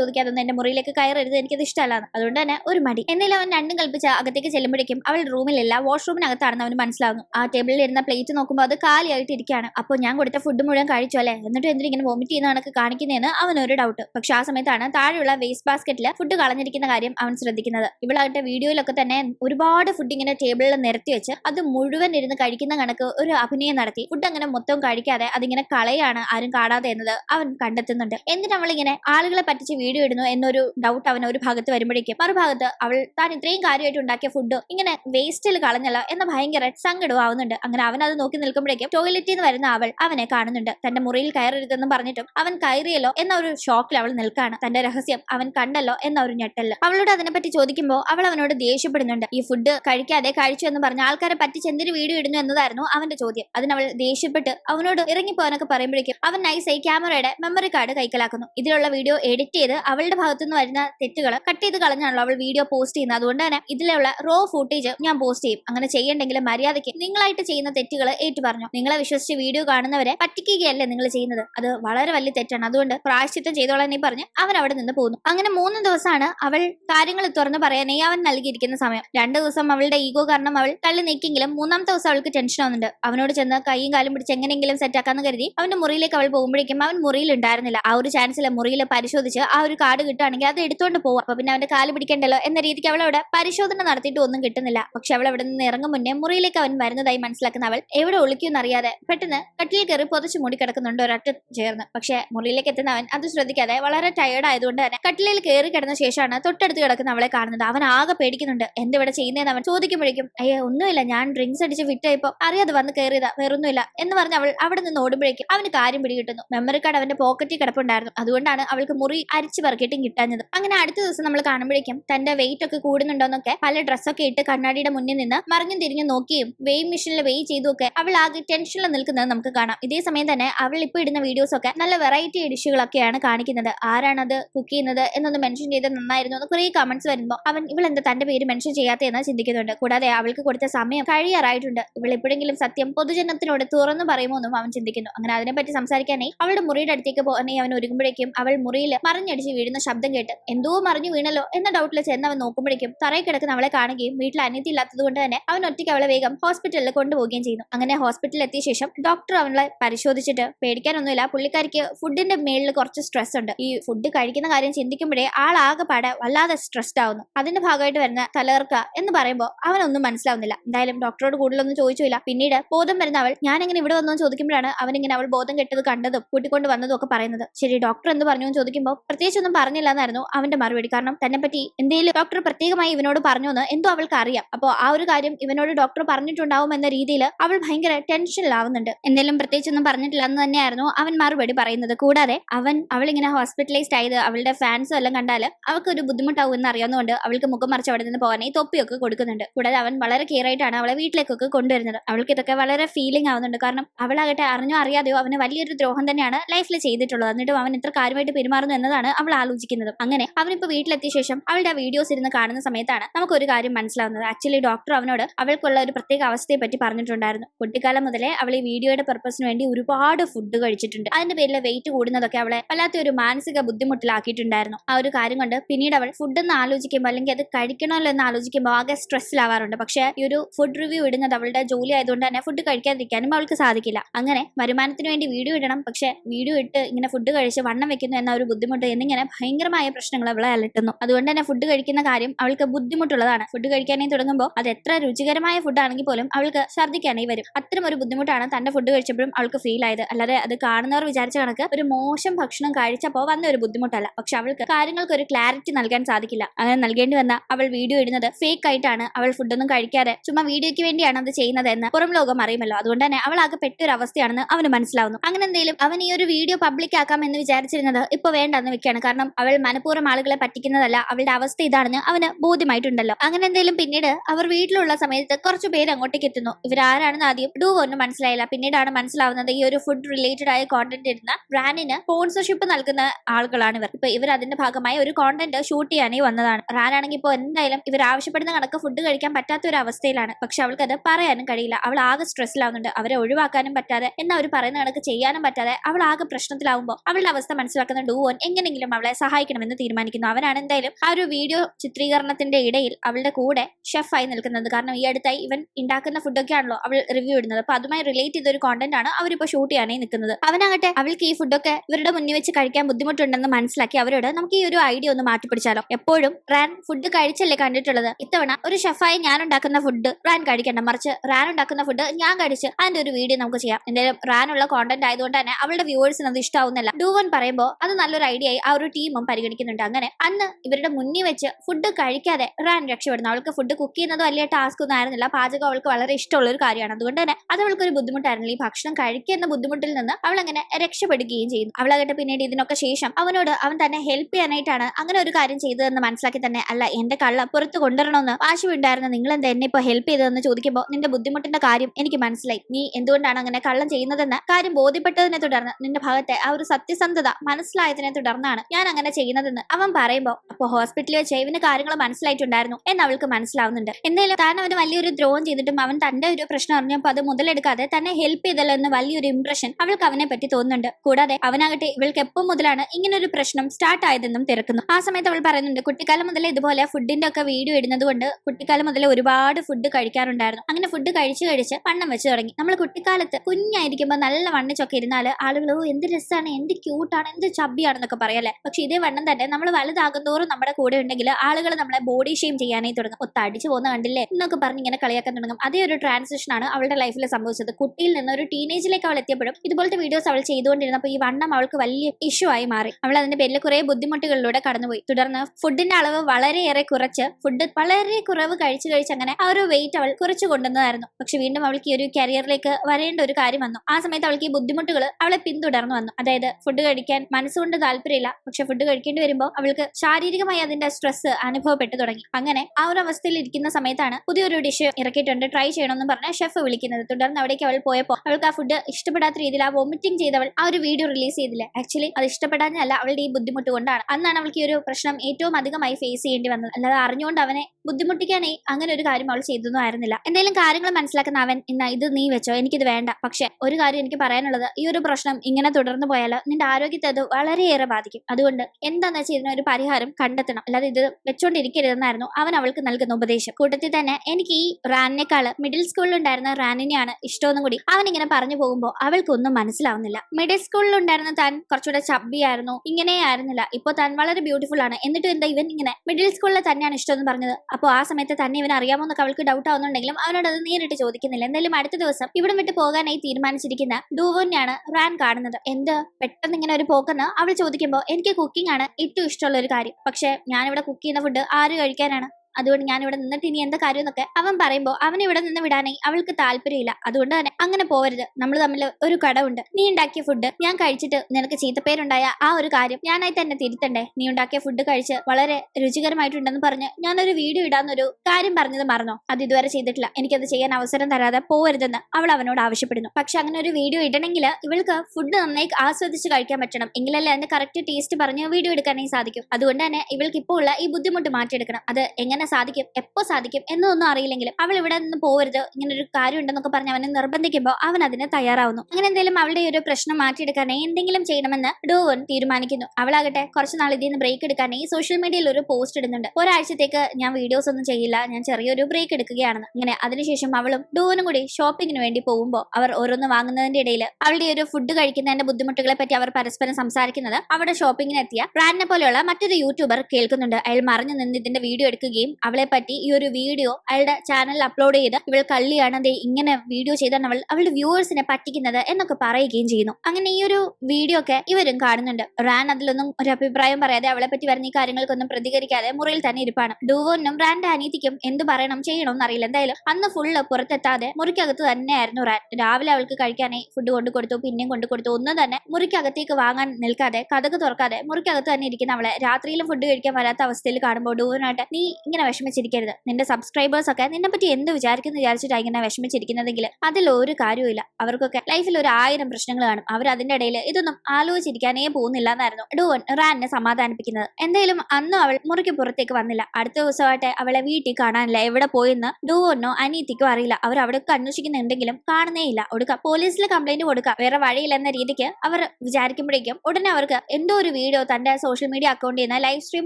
ചോദിക്കാതെ എന്റെ മുറിയിലേക്ക് കയറരുത് എനിക്കത് ഇഷ്ടമല്ലാന്ന്. അതുകൊണ്ട് തന്നെ ഒരു മടി. എന്നാലും അവൻ രണ്ടും കൽപ്പിച്ച അകത്തേക്ക് ചെല്ലുമ്പോഴേക്കും അവൾ റൂമിലല്ല. വാഷ്റൂമിനകത്താണെന്ന് അവന് മനസ്സിലാവുന്നു. ആ ടേബിളിൽ ഇരുന്ന പ്ലേറ്റ് നോക്കുമ്പോൾ അത് കാലിയായിട്ട് ഇരിക്കുകയാണ് അപ്പോൾ ഞാൻ കൊടുത്ത ഫുഡ് മുഴുവൻ കഴിച്ചു അല്ലേ? എന്നിട്ട് എന്തിനും ഇങ്ങനെ വോമിറ്റ് ചെയ്യുന്ന കണക്ക് കാണിക്കുന്നതെന്ന് അവനൊരു ഡൗട്ട് പക്ഷെ ആ സമയത്താണ് താഴെയുള്ള വേസ്റ്റ് ബാസ്ക്കറ്റിൽ ഫുഡ് കളഞ്ഞിരിക്കുന്ന കാര്യം അവൻ ശ്രദ്ധിക്കുന്നത്. ഇവളാകട്ടെ വീഡിയോയിലൊക്കെ തന്നെ ഒരുപാട് ഫുഡ് ഇങ്ങനെ ടേബിളിൽ നിരത്തി വെച്ച് അത് മുഴുവൻ ഇരുന്ന് കഴിക്കുന്ന കണക്ക് ഒരു അഭിനയം നടത്തി. ഫുഡ് അങ്ങനെ മൊത്തം കഴിക്കാതെ അതിങ്ങനെ കളയാണ് ആരും കാണാതെ എന്നത് അവൻ കണ്ടെത്തുന്നുണ്ട് എന്നിട്ട് അവളിങ്ങനെ ആളുകളെ പറ്റിച്ച് വീഡിയോ ഇടുന്നു എന്നൊരു ഡൗട്ട് അവൻ ഒരു ഭാഗത്ത് വരുമ്പോഴേക്കും മറുഭാഗത്ത് അവൾ താൻ ഇത്രയും കാര്യമായിട്ട് ഉണ്ടാക്കിയ ഫുഡ് ഇങ്ങനെ വേസ്റ്റിൽ കളഞ്ഞല്ലോ എന്ന ഭയങ്കര സങ്കടവും ആവുന്നുണ്ട് അങ്ങനെ അവൻ അത് നോക്കി നിൽക്കുമ്പോഴേക്കും ടോയ്ലറ്റിൽ നിന്ന് വരുന്ന അവൾ അവനെ കാണുന്നുണ്ട്. തന്റെ മുറിയിൽ കയറരുതെന്ന് പറഞ്ഞിട്ടും അവൻ കയറിയല്ലോ എന്ന ഒരു ഷോക്കിൽ അവൾ നിൽക്കാണ്. തന്റെ രഹസ്യം അവൻ കണ്ടല്ലോ എന്ന ഒരു ഞെട്ടൽ. അവളോട് അതിനെപ്പറ്റി ചോദിക്കുമ്പോൾ അവൾ അവനോട് ദേഷ്യപ്പെടുന്നുണ്ട്. ഈ ഫുഡ് കഴിക്കാതെ കഴിച്ചു എന്ന് പറഞ്ഞ ആൾക്കാരെ പറ്റിച്ച് എന്തിനു വീഡിയോ ഇടുന്നു എന്നതായിരുന്നു അവന്റെ ചോദ്യം. അതിനവൾ ദേഷ്യപ്പെട്ട് അവനോട് ഇറങ്ങിപ്പോകാനൊക്കെ പറയുമ്പോഴേക്കും അവൻ നൈസായി ക്യാമറയുടെ മെമ്മറി കാർഡ് കൈക്കലാക്കുന്നു. ഇതിലുള്ള വീഡിയോ എഡിറ്റ് ചെയ്ത് അവളുടെ ഭാഗത്തുനിന്ന് വരുന്ന തെറ്റുകൾ കട്ട് ചെയ്ത് കളഞ്ഞാണല്ലോ അവൾ വീഡിയോ പോസ്റ്റ് ചെയ്യുന്നത്. അതുകൊണ്ട് തന്നെ ഇതിലുള്ള റോ ഫുട്ടേജ് ഞാൻ പോസ്റ്റ് ചെയ്യും. അങ്ങനെ ചെയ്യണ്ടെങ്കിൽ മര്യാദയ്ക്ക് നിങ്ങളായിട്ട് ചെയ്യുന്ന തെറ്റുകൾ ഏറ്റു പറഞ്ഞു നിങ്ങളെ വിശ്വസിച്ച് വീഡിയോ കാണുന്നവരെ പറ്റിക്കുകയല്ലേ നിങ്ങൾ ചെയ്യുന്നത്? അത് വളരെ വലിയ തെറ്റാണ്. അതുകൊണ്ട് പ്രായശ്ചിത്തം ചെയ്തോളാൻ പറഞ്ഞ് അവൻ അവിടെ നിന്ന് പോകുന്നു. അങ്ങനെ മൂന്ന് ദിവസമാണ് അവൾ കാര്യങ്ങൾ തുറന്ന് പറയാനേ അവൻ നൽകിയിരിക്കുന്ന സമയം. രണ്ട് ദിവസം അവളുടെ ഈഗോ കാരണം അവൾ തള്ളി നീക്കിയെങ്കിലും മൂന്നാമത്തെ ദിവസം അവൾക്ക് ടെൻഷൻ ആവുന്നുണ്ട്. അവനോട് ചെന്ന് കൈയും കാലും പിടിച്ച് എങ്ങനെയെങ്കിലും സെറ്റ് ആക്കാന്ന് കരുതി അവന്റെ മുറിയിലേക്ക് അവൾ പോകുമ്പോഴേക്കും അവൻ മുറിയിൽ ഉണ്ടായിരുന്നില്ല ആ ഒരു ചാൻസിൽ മുറിയിൽ പരിശോധിച്ച് ആ ഒരു കാർഡ് കിട്ടുകയാണെങ്കിൽ അത് എടുത്തുകൊണ്ട് പോകും അപ്പൊ പിന്നെ അവന്റെ കാൽ പിടിക്കേണ്ടല്ലോ എന്ന രീതിക്ക് അവൾ അവിടെ പരിശോധന നടത്തിയിട്ട് ഒന്നും കിട്ടുന്നില്ല. പക്ഷെ അവൾ അവിടെ നിന്ന് ഇറങ്ങും മുന്നേ മുറിയിലേക്ക് അവൻ വരുന്നതായി മനസ്സിലാക്കുന്ന അവൾ എവിടെ ഒളിക്കുമെന്ന് അറിയാതെ പെട്ടെന്ന് കട്ടിൽ കയറി പൊതച്ച് മൂടി കിടക്കുന്നുണ്ട് ഒരൊറ്റ ചേർന്ന്. പക്ഷെ മുറിയിലേക്ക് എത്തുന്ന അവൻ അത് ശ്രദ്ധിക്കാതെ വളരെ ടയേർഡ് ആയതുകൊണ്ട് തന്നെ കട്ടിലിൽ കയറി കിടന്ന ശേഷമാണ് തൊട്ടടുത്ത് കിടക്കുന്ന അവളെ കാണുന്നത്. അവൻ ആകെ പേടിക്കുന്നുണ്ട്. എന്തിവിടെ ചെയ്യുന്നതെന്ന് അവൻ ചോദിക്കുമ്പോഴേക്കും അയ്യോ ഒന്നുമില്ല. ഞാൻ ഡ്രിങ്ക്സ് അടിച്ച് വിട്ടായപ്പോ അറിയാതെ വന്ന് കയറിയതാ. വേറൊന്നുമില്ല. എന്ന് പറഞ്ഞ് അവൾ അവിടെ നിന്ന് ഓടുമ്പോഴേക്കും അവന് കാര്യം പിടികിട്ടുന്നു. മെമ്മറി കാർഡ് അവന്റെ പോക്കറ്റിൽ കിടപ്പുണ്ടായിരുന്നു. അതുകൊണ്ടാണ് അവൾക്ക് മുറി അരിച്ചു പറക്കിയിട്ടും കിട്ടാഞ്ഞത്. അങ്ങനെ അടുത്ത ദിവസം നമ്മൾ കാണുമ്പോഴേക്കും തന്റെ വെയിറ്റ് ഒക്കെ കൂടുന്നുണ്ടോന്നൊക്കെ പല ഡ്രസ്സൊക്കെ ഇട്ട് കണ്ണാടിയുടെ മുന്നിൽ നിന്ന് മറിഞ്ഞും തിരിഞ്ഞു നോക്കിയും വെയ് മെഷീനിൽ വെയ് ചെയ്തുമൊക്കെ അവൾ ആകെ ടെൻഷനിൽ നിൽക്കുന്നത് നമുക്ക് കാണാം. ഇതേ സമയം തന്നെ അവൾ ഇപ്പോൾ ഇടുന്ന വീഡിയോസ് ഒക്കെ നല്ല വെറൈറ്റി ഡിഷുകളൊക്കെയാണ് കാണിക്കുന്നത്. ആരാണത്? കുക്ക് ചെയ്യുന്നത്? എന്നൊന്ന് മെൻഷൻ ചെയ്ത് നന്നായിരുന്നു എന്ന് കുറേ കമന്റ്സ് വരുമ്പോൾ അവൻ ഇവൾ എന്താ തന്റെ പേര് മെൻഷൻ ചെയ്യാത്തതെന്ന് ചിന്തിക്കുന്നുണ്ട്. കൂടാതെ അവൾക്ക് കൊടുത്ത സമയം കഴിയാറായിട്ടുണ്ട്. ഇവൾ എപ്പോഴെങ്കിലും സത്യം പൊതുജനത്തിനോട് തുറന്നു പറയുമോ എന്നും അവൻ ചിന്തിക്കുന്നു. അങ്ങനെ അതിനെപ്പറ്റി സംസാരിക്കാനായി അവളുടെ മുറിയുടെ അടുത്തേക്ക് പോകാനായി അവൻ ഒരുങ്ങുമ്പോഴേക്കും അവൾ മുറിയിൽ മറിഞ്ഞടിച്ച് വീഴുന്ന ശബ്ദം കേട്ട് എന്തോ മറിഞ്ഞു വീണല്ലോ എന്ന ഡൗട്ടിൽ ചെന്ന് അവൻ നോക്കുമ്പോഴേക്കും തറയിൽ കിടക്കുന്ന അവളെ കാണുകയും വീട്ടിൽ അനിയത്തി ഇല്ലാത്തത് കൊണ്ട് തന്നെ അവൻ ഒറ്റയ്ക്ക് അവളെ വേഗം ഹോസ്പിറ്റലിൽ കൊണ്ടുപോവുകയും ചെയ്യുന്നു. അങ്ങനെ ഹോസ്പിറ്റലിൽ എത്തിയ ശേഷം ഡോക്ടർ അവളെ പരിശോധിച്ചിട്ട് പേടിക്കാനൊന്നുമില്ല പുള്ളിക്കാരിക്ക് ഫുഡിന്റെ മേളിൽ കുറച്ച് സ്ട്രെസ് ഉണ്ട്. ഈ ഫുഡ് കഴിക്കുന്ന കാര്യം ചിന്തിക്കുമ്പോഴേ ആളാകെ പാടെ വല്ലാതെ സ്ട്രെസ്ഡ് ആവുന്നു. അതിന്റെ ഭാഗമായിട്ട് വരുന്ന തലകർക്ക എന്ന് പറയുമ്പോൾ അവനൊന്നും മനസ്സിലാവുന്നില്ല. എന്തായാലും ഡോക്ടറോട് കൂടുതലൊന്നും ചോദിച്ചില്ല പിന്നീട് ബോധം വരുന്ന അവൾ ഞാൻ എങ്ങനെ ഇവിടെ വന്നു? ചോദിക്കുമ്പോഴാണ് അവൻ ഇങ്ങനെ അവൾ ബോധം കെട്ടത് കണ്ടതും കൂട്ടിക്കൊണ്ട് വന്നതും ഒക്കെ പറയുന്നത്. ശരി ഡോക്ടർ എന്ന് പറഞ്ഞു എന്ന് ചോദിക്കുമ്പോൾ പ്രത്യേകിച്ചൊന്നും പറഞ്ഞില്ല എന്നായിരുന്നു അവന്റെ മറുപടി. കാരണം തന്നെ പറ്റി എന്തെങ്കിലും ഡോക്ടർ പ്രത്യേകമായി ഇവനോട് പറഞ്ഞു എന്ന് എന്തോ അവൾക്ക് അറിയാം. അപ്പോൾ ആ ഒരു കാര്യം ഇവനോട് ഡോക്ടർ പറഞ്ഞിട്ടുണ്ടാവും എന്ന രീതിയിൽ അവൾ ഭയങ്കര ടെൻഷനിലാവുന്നുണ്ട് എന്തെങ്കിലും പ്രത്യേകിച്ചൊന്നും പറഞ്ഞിട്ടില്ല എന്ന് തന്നെയായിരുന്നു അവൻ മറുപടി പറയുന്നത്. കൂടാതെ അവൻ അവൾ ഇങ്ങനെ ഹോസ്പിറ്റലൈസ്ഡ് ആയത് അവളുടെ ഫാൻസും എല്ലാം കണ്ടാൽ അവൾക്ക് ഒരു ബുദ്ധിമുട്ടാവും എന്ന് അറിയാവുന്നതുകൊണ്ട് അവൾക്ക് മുഖം മറിച്ച് അവിടെ നിന്ന് പോകാനായി തൊപ്പിയൊക്കെ കൊടുക്കുന്നുണ്ട്. കൂടാതെ അവൻ വളരെ കെയർ ആയിട്ടാണ് അവളെ വീട്ടിലേക്കൊക്കെ കൊണ്ടുവരുന്നത്. അവൾക്ക് ഇതൊക്കെ വളരെ ഫീലിംഗ് ആവുന്നുണ്ട്. കാരണം അവളാകട്ടെ അറിഞ്ഞോ അറിയാതെയോ അവന് വലിയൊരു ദ്രോഹം തന്നെയാണ് ലൈഫിൽ ചെയ്തിട്ടുള്ളത്. എന്നിട്ടും അവൻ ഇത്ര കാര്യമായിട്ട് പെരുമാറുന്നു എന്നതാണ് അവൾ ആലോചിക്കുന്നത്. അങ്ങനെ അവനിപ്പോ വീട്ടിലെത്തിയ ശേഷം അവളുടെ വീഡിയോസ് ഇരുന്ന് കാണുന്ന സമയത്താണ് നമുക്ക് ഒരു കാര്യം മനസ്സിലാവുന്നത്. ആക്ച്വലി ഡോക്ടർ അവനോട് അവൾക്കുള്ള ഒരു പ്രത്യേക അവസ്ഥയെ പറ്റി പറഞ്ഞിട്ടുണ്ടായിരുന്നു. കുട്ടിക്കാലം മുതലേ അവൾ ഈ വീഡിയോയുടെ പർപ്പസിന് വേണ്ടി ഒരുപാട് ഫുഡ് കഴിച്ചിട്ടുണ്ട്. അതിന്റെ പേരിൽ വെയിറ്റ് കൂടുന്നതൊക്കെ അവളെ വല്ലാത്ത ഒരു മാനസിക ബുദ്ധിമുട്ടിലാക്കിയിട്ടുണ്ടായിരുന്നു. ആ ഒരു കാര്യം കൊണ്ട് പിന്നീട് അവൾ ഫുഡ് എന്ന് ആലോചിക്കുമ്പോൾ അല്ലെങ്കിൽ അത് കഴിക്കണമല്ലോ എന്ന് ആലോചിക്കുമ്പോൾ ആകെ സ്ട്രെസ്സിലാവാറുണ്ട് പക്ഷേ ഈ ഒരു ഫുഡ് റിവ്യൂ ഇടുന്നത് അവളുടെ ജോലി ആയതുകൊണ്ട് തന്നെ ഫുഡ് കഴിക്കാതിരിക്കാനും അവൾക്ക് സാധിക്കില്ല. അങ്ങനെ വരുമാനത്തിന് വേണ്ടി വീഡിയോ ഇടണം. പക്ഷേ വീഡിയോ ഇട്ട് ഇങ്ങനെ ഫുഡ് കഴിച്ച് വണ്ണം വെക്കുന്നു എന്ന ഒരു ബുദ്ധിമുട്ട് എന്നിങ്ങനെ ഭയങ്കരമായ പ്രശ്നങ്ങൾ അവളെ അലട്ടുന്നു. അതുകൊണ്ട് തന്നെ ഫുഡ് കഴിക്കുന്ന കാര്യം അവൾക്ക് ബുദ്ധിമുട്ടുള്ളതാണ്. ഫുഡ് കഴിക്കാനായി തുടങ്ങുമ്പോൾ അത് എത്ര രുചികരമായ ഫുഡ് ആണെങ്കിൽ പോലും അവൾക്ക് ഛർദ്ദിക്കാനായി വരും. അത്തരം ഒരു ബുദ്ധിമുട്ടാണ് തന്റെ ഫുഡ് കഴിച്ചപ്പോഴും അവൾക്ക് ഫീൽ ആയത്. അല്ലാതെ അത് കാണുന്നവർ വിചാരിച്ച കണക്ക് ഒരു മോശം ഭക്ഷണം കഴിച്ചപ്പോ വന്ന ഒരു ബുദ്ധിമുട്ടല്ല. പക്ഷെ അവൾക്ക് കാര്യങ്ങൾക്ക് ഒരു ക്ലാരിറ്റി നൽകാൻ സാധിക്കില്ല. അങ്ങനെ നൽകേണ്ടി വന്ന അവൾ വീഡിയോ ഇടുന്നത് ഫേക്ക് ആയിട്ടാണ്. അവൾ ഫുഡൊന്നും കഴിക്കാതെ ചുമ്മാ വീഡിയോയ്ക്ക് വേണ്ടിയാണ് അത് ചെയ്യുന്നത് എന്ന് പുറം ലോകം അറിയുമല്ലോ. അതുകൊണ്ട് തന്നെ അവൾ ആകെ പെട്ടൊരു അവസ്ഥയാണെന്ന് അവന് മനസ്സിലാവുന്നു. അങ്ങനെ എന്തെങ്കിലും അവൻ ഈ ഒരു വീഡിയോ പബ്ലിക് ആക്കാം എന്ന് വിചാരിച്ചിരുന്നത് ഇപ്പൊ വേണ്ടെന്ന് വെക്കുകയാണ്. കാരണം അവൾ മനഃപൂർവം ആളുകളെ പറ്റിക്കുന്നതല്ല. അവളുടെ അവസ്ഥ ഇതാണെന്ന് അവന് ബോധ്യമായിട്ടുണ്ടല്ലോ. അങ്ങനെ എന്തെങ്കിലും പിന്നീട് അവർ വീട്ടിലുള്ള സമയത്ത് കുറച്ച് പേര് അങ്ങോട്ടേക്ക് എത്തുന്നു. ഇവരാരാണെന്ന് ആദ്യം ഡൂ ഒന്നും മനസ്സിലായില്ല. പിന്നീടാണ് മനസ്സിലാവുന്നത് ഈ ഒരു ഫുഡ് റിലേറ്റഡ് ആയ കോണ്ടന്റ് ഇടുന്ന റാനിന് സ്പോൺസർഷിപ്പ് നൽകുന്ന ആളുകളാണ് ഇവർ. ഇപ്പൊ ഇവർ അതിന്റെ ഭാഗമായി ഒരു കോണ്ടന്റ് ഷൂട്ട് ചെയ്യാനായി വന്നതാണ്. റാനാണെങ്കിൽ ഇപ്പോൾ എന്തായാലും ഇവർ ആവശ്യപ്പെടുന്ന കണക്ക് ഫുഡ് കഴിക്കാൻ പറ്റാത്ത ഒരു അവസ്ഥയിലാണ്. പക്ഷെ അവൾക്ക് അത് പറയാനും കഴിയില്ല. അവൾ ആകെ സ്ട്രെസ്സിലാവുന്നുണ്ട് അവരെ ഒഴിവാക്കാനും പറ്റാതെ എന്നാ അവർ പറയുന്ന കണക്ക് ചെയ്യാനും പറ്റാതെ അവൾ ആകെ പ്രശ്നത്തിലാവുമ്പോൾ ആകുമ്പോൾ അവളുടെ അവസ്ഥ മനസ്സിലാക്കുന്ന ഡൂവോൻ എങ്ങനെങ്കിലും അവളെ സഹായിക്കണമെന്ന് തീരുമാനിക്കുന്നു. അവനാണ് എന്തായാലും ആ ഒരു വീഡിയോ ചിത്രീകരണത്തിന്റെ ഇടയിൽ അവളുടെ കൂടെ ഷെഫായി നിൽക്കുന്നത്. കാരണം ഈ അടുത്തായി ഇവൻ ഉണ്ടാക്കുന്ന ഫുഡൊക്കെ ആണല്ലോ അവൾ റിവ്യൂ ഇടുന്നത്. അപ്പൊ അതുമായി റിലേറ്റ് ചെയ്ത ഒരു കോണ്ടന്റ് ആണ് അവരിപ്പോ ഷൂട്ട് ചെയ്യാനായി നിൽക്കുന്നത്. അവനാകട്ടെ അവൾക്ക് ഈ ഫുഡൊക്കെ ഇവരുടെ മുന്നിൽ വെച്ച് കഴിക്കാൻ ബുദ്ധിമുട്ടുണ്ടെന്ന് മനസ്സിലാക്കി അവരോട് നമുക്ക് ഈ ഒരു ഐഡിയ ഒന്ന് മാറ്റിപ്പിടിച്ചാലോ എപ്പോഴും റാൻ ഫുഡ് കഴിച്ചല്ലേ കണ്ടിട്ടുള്ളത്? ഇത്തവണ ഒരു ഷെഫായി ഞാൻ ഉണ്ടാക്കുന്ന ഫുഡ് റാൻ കഴിക്കണ്ട. മറിച്ച് റാൻ ഉണ്ടാക്കുന്ന ഫുഡ് ഞാൻ കഴിച്ച് അതിന്റെ ഒരു വീഡിയോ നമുക്ക് ചെയ്യാം. എന്തായാലും റാൻ ഉള്ള കോണ്ടന്റ് ആയതുകൊണ്ട് തന്നെ അവളുടെ വ്യൂവേഴ്സിന് അത് ഇഷ്ടാവുന്നില്ല ഡൂവൻ പറയുമ്പോൾ അത് നല്ലൊരു ഐഡിയ ആയി ആ ഒരു ടീമും പരിഗണിക്കുന്നുണ്ട്. അങ്ങനെ അന്ന് ഇവരുടെ മുന്നിൽ വെച്ച് ഫുഡ് കഴിക്കാതെ റാൻ രക്ഷപ്പെടുന്നു. അവൾക്ക് ഫുഡ് കുക്ക് ചെയ്യുന്നത് വലിയ ടാസ്ക് ഒന്നും ആയിരുന്നില്ല. പാചകം അവൾക്ക് വളരെ ഇഷ്ടമുള്ള ഒരു കാര്യമാണ്. അതുകൊണ്ട് തന്നെ അത് അവൾക്ക് ഒരു ബുദ്ധിമുട്ടായിരുന്നില്ല. ഈ ഭക്ഷണം കഴിക്കുന്ന ബുദ്ധിമുട്ടിൽ നിന്ന് അവൾ അങ്ങനെ രക്ഷപ്പെടുകയും ചെയ്യുന്നു. അവളാകട്ടെ പിന്നീട് ഇതിനൊക്കെ ശേഷം അവനോട് അവൻ തന്നെ ഹെൽപ്പ് ചെയ്യാനായിട്ടാണ് അങ്ങനെ ഒരു കാര്യം ചെയ്തതെന്ന് മനസ്സിലാക്കി തന്നെ അല്ല എന്റെ കള്ള പുറത്ത് കൊണ്ടുവരണമെന്ന് വാശി ഉണ്ടായിരുന്ന നിങ്ങൾ എന്താ എന്നെ ഇപ്പൊ ഹെൽപ്പ് ചെയ്തതെന്ന് ചോദിക്കുമ്പോൾ നിന്റെ ബുദ്ധിമുട്ടിന്റെ കാര്യം എനിക്ക് മനസ്സിലായി. നീ എന്തുകൊണ്ടാണ് അങ്ങനെ കള്ളം ചെയ്യുന്നതെന്ന്? കാര്യം ബോധ്യപ്പെട്ടതിനെ തുടർന്ന് നിന്റെ ഭാഗത്തെ ആ ഒരു സത്യസന്ധത മനസ്സിലായതിനെ തുടർന്നാണ് ഞാൻ അങ്ങനെ ചെയ്യുന്നതെന്ന് അവൻ പറയുമ്പോൾ അപ്പൊ ഹോസ്പിറ്റലിൽ വെച്ച് ഇവന് കാര്യങ്ങൾ മനസ്സിലായിട്ടുണ്ടായിരുന്നു എന്ന് അവൾക്ക് മനസ്സിലാവുന്നുണ്ട്. എന്തായാലും താൻ അവന് വലിയൊരു ദ്രോഹം ചെയ്തിട്ടും അവൻ തന്റെ ഒരു പ്രശ്നം അറിഞ്ഞപ്പോൾ അത് മുതലെടുക്കാതെ തന്നെ ഹെൽപ്പ് ചെയ്തല്ലോ എന്ന് വലിയൊരു ഇംപ്രഷൻ അവൾക്ക് അവനെ പറ്റി തോന്നുന്നുണ്ട്. കൂടാതെ അവനാകട്ടെ ഇവൾക്ക് എപ്പോൾ മുതലാണ് ഇങ്ങനെ ഒരു പ്രശ്നം സ്റ്റാർട്ട് ആയതെന്നും തിരക്കുന്നു. ആ സമയത്ത് അവൾ പറയുന്നുണ്ട് കുട്ടിക്കാലം മുതലേ ഇതുപോലെ ഫുഡിന്റെ ഒക്കെ വീഡിയോ ഇടുന്നത് കൊണ്ട് കുട്ടിക്കാലം മുതലേ ഒരുപാട് ഫുഡ് കഴിക്കാറുണ്ടായിരുന്നു. അങ്ങനെ ഫുഡ് കഴിച്ച് കഴിച്ച് വണ്ണം വെച്ച് തുടങ്ങി. നമ്മൾ കുട്ടിക്കാലത്ത് കുഞ്ഞായിരിക്കുമ്പോൾ നല്ല വണ്ണിച്ചൊക്കെ ഇരുന്നാൽ ആളുകൾ എന്ത് രസമാണ് എന്ത് ക്യൂട്ടാണ് എന്ത് ചബ്ബിയാണെന്നൊക്കെ പറയല്ലേ പക്ഷെ ഇതേ വണ്ണം തന്നെ നമ്മൾ വലുതാകും തോറും നമ്മുടെ കൂടെ ഉണ്ടെങ്കിൽ ആളുകൾ നമ്മളെ ബോഡി ഷെയിം ചെയ്യാനായി തുടങ്ങും. ഒത്ത അടിച്ചു പോകുന്ന കണ്ടില്ലേ? എന്നൊക്കെ പറഞ്ഞ് ഇങ്ങനെ കളിയാക്കാൻ തുടങ്ങും. അതേ ഒരു ട്രാൻസിഷൻ ആണ് അവളുടെ ലൈഫിൽ സംഭവിച്ചത്. കുട്ടിയിൽ നിന്ന് ഒരു ടീനേജിലേക്ക് അവൾ എത്തിയപ്പോഴും ഇതുപോലത്തെ വീഡിയോസ് അവൾ ചെയ്തുകൊണ്ടിരുന്നപ്പോൾ ഈ വണ്ണം അവൾക്ക് വലിയ ഇഷ്യൂ ആയി മാറി. അവൾ അതിന്റെ പേരിൽ കുറെ ബുദ്ധിമുട്ടുകളിലൂടെ കടന്നുപോയി. തുടർന്ന് ഫുഡിന്റെ അളവ് വളരെയേറെ കുറച്ച് ഫുഡ് വളരെ കുറവ് കഴിച്ചു കഴിച്ച് അങ്ങനെ ആ ഒരു വെയിറ്റ് അവൾ കുറച്ച് കൊണ്ടുവന്നതായിരുന്നു. പക്ഷെ വീണ്ടും അവൾക്ക് ഈ ഒരു കരിയറിലേക്ക് വരേണ്ട ഒരു കാര്യം വന്നു. ആ സമയത്ത് അവൾക്ക് ഈ ബുദ്ധിമുട്ടുകൾ അവളെ പിന്തുടർന്നു വന്നു. അതായത് ഫുഡ് കഴിക്കാൻ മനസ്സുകൊണ്ട് താല്പര്യമില്ല. പക്ഷെ ഫുഡ് കഴിക്കേണ്ടി വരുമ്പോൾ അവൾക്ക് ശാരീരികമായി അതിന്റെ സ്ട്രെസ് അനുഭവപ്പെട്ടു തുടങ്ങി. അങ്ങനെ ആ ഒരു അവസ്ഥയിൽ ഇരിക്കുന്ന സമയത്താണ് പുതിയൊരു ഡിഷ് ഇറക്കിയിട്ടുണ്ട്. ട്രൈ ചെയ്യണമെന്ന് പറഞ്ഞ ഷെഫ് വിളിക്കുന്നത്. തുടർന്ന് അവിടേക്ക് അവൾ പോയപ്പോൾ അവൾക്ക് ആ ഫുഡ് ഇഷ്ടപ്പെടാത്ത രീതിയിൽ ആ വോമിറ്റിംഗ് ചെയ്തവൾ ആ ഒരു വീഡിയോ റിലീസ് ചെയ്തില്ല. ആക്ച്വലി അത് ഇഷ്ടപ്പെടാനല്ല അവളുടെ ഈ ബുദ്ധിമുട്ട് കൊണ്ടാണ്. അന്നാണ് അവൾക്ക് ഈ ഒരു പ്രശ്നം ഏറ്റവും അധികമായി ഫേസ് ചെയ്യേണ്ടി വന്നത്. അല്ലാതെ അറിഞ്ഞുകൊണ്ട് അവനെ ബുദ്ധിമുട്ടിക്കാനായി അങ്ങനെ ഒരു കാര്യം അവൾ ചെയ്തൊന്നും ആയിരുന്നില്ല. എന്തെങ്കിലും കാര്യങ്ങൾ മനസ്സിലാക്കുന്ന അവൻ ഇന്ന ഇത് നീ വെച്ചോ എനിക്കിത് വേണ്ട. പക്ഷെ ഒരു കാര്യം എനിക്ക് പറയാനുള്ളത് ഈ ഒരു പ്രശ്നം ഇങ്ങനെ തുടർന്ന് പോയാൽ നിന്റെ ആരോഗ്യത്തെ അത് വളരെയേറെ ബാധിക്കും. അതുകൊണ്ട് എന്താന്ന് വെച്ചാൽ ഇതിനൊരു പരിഹാരം കണ്ടെത്തണം. അല്ലാതെ ഇത് വെച്ചോണ്ടിരിക്കരുതെന്നായിരുന്നു അവൻ അവൾക്ക് നൽകുന്ന ഉപദേശം. കൂട്ടത്തിൽ തന്നെ എനിക്ക് ഈ റാനിനേക്കാൾ മിഡിൽ സ്കൂളിൽ ഉണ്ടായിരുന്ന റാനിനെയാണ് ഇഷ്ടമെന്നും കൂടി അവൻ ഇങ്ങനെ പറഞ്ഞു പോകുമ്പോൾ അവൾക്കൊന്നും മനസ്സിലാവുന്നില്ല. മിഡിൽ സ്കൂളിൽ ഉണ്ടായിരുന്ന താൻ കുറച്ചുകൂടെ ചബ്ബിയായിരുന്നു ഇങ്ങനെ ആയിരുന്നില്ല ഇപ്പൊ താൻ വളരെ ബ്യൂട്ടിഫുൾ ആണ്. എന്നിട്ടും എന്താ ഇവൻ ഇങ്ങനെ മിഡിൽ സ്കൂളിൽ തന്നെയാണ് ഇഷ്ടമെന്ന് പറഞ്ഞത്? അപ്പോൾ ആ സമയത്ത് തന്നെ ഇവൻ അറിയാമോന്നൊക്കെ അവൾക്ക് ഡൗട്ട് ആവുന്നുണ്ടെങ്കിലും അവനോട് അത് നേരിട്ട് ചോദിക്കുന്നില്ല. എന്തായാലും അടുത്ത ദിവസം ഇവിടം വിട്ട് പോകാനായി തീരുമാനിച്ചിരിക്കുന്ന ഡൂവോനെയാണ് റാൻ കാണുന്നത്. എന്ത്? പെട്ടെന്ന് ഇങ്ങനെ ഒരു പോക്കെന്ന് അവൾ ചോദിക്കുമ്പോൾ എനിക്ക് കുക്കിംഗ് ആണ് ഏറ്റവും ഇഷ്ടമുള്ള ഒരു കാര്യം. പക്ഷേ ഞാനിവിടെ കുക്ക് ചെയ്യുന്ന ഫുഡ് ആര് കഴിക്കാനാണ്. അതുകൊണ്ട് ഞാൻ ഇവിടെ നിന്നിട്ട് ഇനി എന്താ കാര്യം എന്നൊക്കെ അവൻ പറയുമ്പോൾ അവൻ ഇവിടെ നിന്ന് വിടാനായി അവൾക്ക് താല്പര്യമില്ല. അതുകൊണ്ട് തന്നെ അങ്ങനെ പോവരുത്. നമ്മൾ തമ്മിൽ ഒരു കടമുണ്ട് നീ ഉണ്ടാക്കിയ ഫുഡ് ഞാൻ കഴിച്ചിട്ട് നിനക്ക് ചീത്തപ്പേരുണ്ടായ ആ ഒരു കാര്യം ഞാനായി തന്നെ തിരുത്തണ്ടേ. നീ ഉണ്ടാക്കിയ ഫുഡ് കഴിച്ച് വളരെ രുചികരമായിട്ടുണ്ടെന്ന് പറഞ്ഞ് ഞാനൊരു വീഡിയോ ഇടാന്നൊരു കാര്യം പറഞ്ഞത് മറന്നോ? അത് ഇതുവരെ ചെയ്തിട്ടില്ല. എനിക്കത് ചെയ്യാൻ അവസരം തരാതെ പോവരുതെന്ന് അവൾ അവനോട് ആവശ്യപ്പെടുന്നു. പക്ഷെ അങ്ങനെ ഒരു വീഡിയോ ഇടണമെങ്കിൽ ഇവൾക്ക് ഫുഡ് നന്നായി ആസ്വദിച്ച് കഴിക്കാൻ പറ്റണം. എങ്കിലല്ലേ അതിന്റെ കറക്റ്റ് ടേസ്റ്റ് പറഞ്ഞ് വീഡിയോ എടുക്കാനായി സാധിക്കും. അതുകൊണ്ട് തന്നെ ഇവൾക്ക് ഇപ്പോൾ ഉള്ള ഈ ബുദ്ധിമുട്ട് മാറ്റിയെടുക്കണം. അത് എങ്ങനെ സാധിക്കും? എപ്പോൾ സാധിക്കും? എന്നൊന്നും അറിയില്ലെങ്കിലും അവൾ ഇവിടെ നിന്ന് പോകരുത് ഇങ്ങനെ ഒരു കാര്യം ഉണ്ടെന്നൊക്കെ പറഞ്ഞ് അവനെ നിർബന്ധിക്കുമ്പോൾ അവൻ അതിന് തയ്യാറാവുന്നു. അങ്ങനെ എന്തെങ്കിലും അവളുടെ ഒരു പ്രശ്നം മാറ്റിയെടുക്കാനായി എന്തെങ്കിലും ചെയ്യണമെന്ന് ഡോവൻ തീരുമാനിക്കുന്നു. അവളാകട്ടെ കുറച്ച് നാൾ ഇതിൽ നിന്ന് ബ്രേക്ക് എടുക്കാനായി സോഷ്യൽ മീഡിയയിൽ ഒരു പോസ്റ്റ് ഇടുന്നുണ്ട്. ഒരാഴ്ചത്തേക്ക് ഞാൻ വീഡിയോസ് ഒന്നും ചെയ്യില്ല. ഞാൻ ചെറിയൊരു ബ്രേക്ക് എടുക്കുകയാണെന്ന് അങ്ങനെ അതിനുശേഷം അവളും ഡോവനും കൂടി ഷോപ്പിങ്ങിന് വേണ്ടി പോകുമ്പോൾ അവർ ഓരോന്ന് വാങ്ങുന്നതിന്റെ ഇടയിൽ അവളുടെ ഒരു ഫുഡ് കഴിക്കുന്നതിന്റെ ബുദ്ധിമുട്ടുകളെ പറ്റി അവർ പരസ്പരം സംസാരിക്കുന്നത് അവിടെ ഷോപ്പിങ്ങിനെത്തിയ ബ്രാൻഡിനെ പോലെയുള്ള മറ്റൊരു യൂട്യൂബർ കേൾക്കുന്നുണ്ട്. അയാൾ മറിഞ്ഞു നിന്ന് ഇതിന്റെ വീഡിയോ എടുക്കുകയും അവളെ പറ്റി ഈ ഒരു വീഡിയോ അയാളുടെ ചാനലിൽ അപ്ലോഡ് ചെയ്ത് ഇവൾ കള്ളിയാണ് ദേ ഇങ്ങനെ വീഡിയോ ചെയ്താണ് അവൾ അവളുടെ വ്യൂവേഴ്സിനെ പറ്റിക്കുന്നത് എന്നൊക്കെ പറയുകയും ചെയ്യുന്നു. അങ്ങനെ ഈ ഒരു വീഡിയോ ഒക്കെ ഇവരും കാണുന്നുണ്ട്. റാൻ അതിലൊന്നും ഒരു അഭിപ്രായം പറയാതെ അവളെ പറ്റി വരുന്ന ഈ കാര്യങ്ങൾക്കൊന്നും പ്രതികരിക്കാതെ മുറിയിൽ തന്നെ ഇരിപ്പാണ്. ഡൂവോനും റാന്റെ അനീതിക്കും എന്ത് പറയണം ചെയ്യണമെന്ന് അറിയില്ല. എന്തായാലും അന്ന് ഫുള്ള് പുറത്തെത്താതെ മുറിക്കകത്ത് തന്നെയായിരുന്നു റാൻ. രാവിലെ അവൾക്ക് കഴിക്കാനായി ഫുഡ് കൊണ്ടു കൊടുത്തു പിന്നെയും കൊണ്ടു കൊടുത്തു. ഒന്നും തന്നെ മുറിക്കകത്തേക്ക് വാങ്ങാൻ നിൽക്കാതെ കഥക് തുറക്കാതെ മുറിക്കകത്ത് തന്നെ ഇരിക്കുന്ന അവളെ രാത്രിയിലും ഫുഡ് കഴിക്കാൻ വരാത്ത അവസ്ഥയിൽ കാണുമ്പോൾ ഡൂവനായിട്ട് നീ ഇങ്ങനെ ഇങ്ങനെ വിഷമിച്ചിരിക്കരുത്. നിന്റെ സബ്സ്ക്രൈബേഴ്സ് ഒക്കെ നിന്നെ പറ്റി എന്ത് വിചാരിക്കുന്നു വിചാരിച്ചിട്ടാണ് ഇങ്ങനെ വിഷമിച്ചിരിക്കുന്നതെങ്കിൽ അതിൽ ഒരു കാര്യമില്ല അവർക്കൊക്കെ ലൈഫിൽ ഒരു ആയിരം പ്രശ്നങ്ങൾ കാണും. അവർ അതിന്റെ ഇടയിൽ ഇതൊന്നും ആലോചിച്ചിരിക്കാനേ പോകുന്നില്ല എന്നായിരുന്നു ഡൂവൻ റാനിനെ സമാധാനിപ്പിക്കുന്നത്. എന്തായാലും അന്നും അവൾ മുറിക്ക് പുറത്തേക്ക് വന്നില്ല. അടുത്ത ദിവസമായിട്ട് അവളെ വീട്ടിൽ കാണാനില്ല. എവിടെ പോയെന്ന് ഡൂവനോ അനീതിക്കോ അറിയില്ല. അവർ അവിടെയൊക്കെ അന്വേഷിക്കുന്നുണ്ടെങ്കിലും കാണുന്നേ ഇല്ല. ഒടുക്ക പോലീസിൽ കംപ്ലൈന്റ് കൊടുക്കുക വേറെ വഴിയില്ലെന്ന രീതിക്ക് അവർ വിചാരിക്കുമ്പോഴേക്കും ഉടനെ അവർക്ക് എന്തോ ഒരു വീഡിയോ തന്റെ സോഷ്യൽ മീഡിയ അക്കൗണ്ടിൽ നിന്ന് ലൈവ് സ്ട്രീം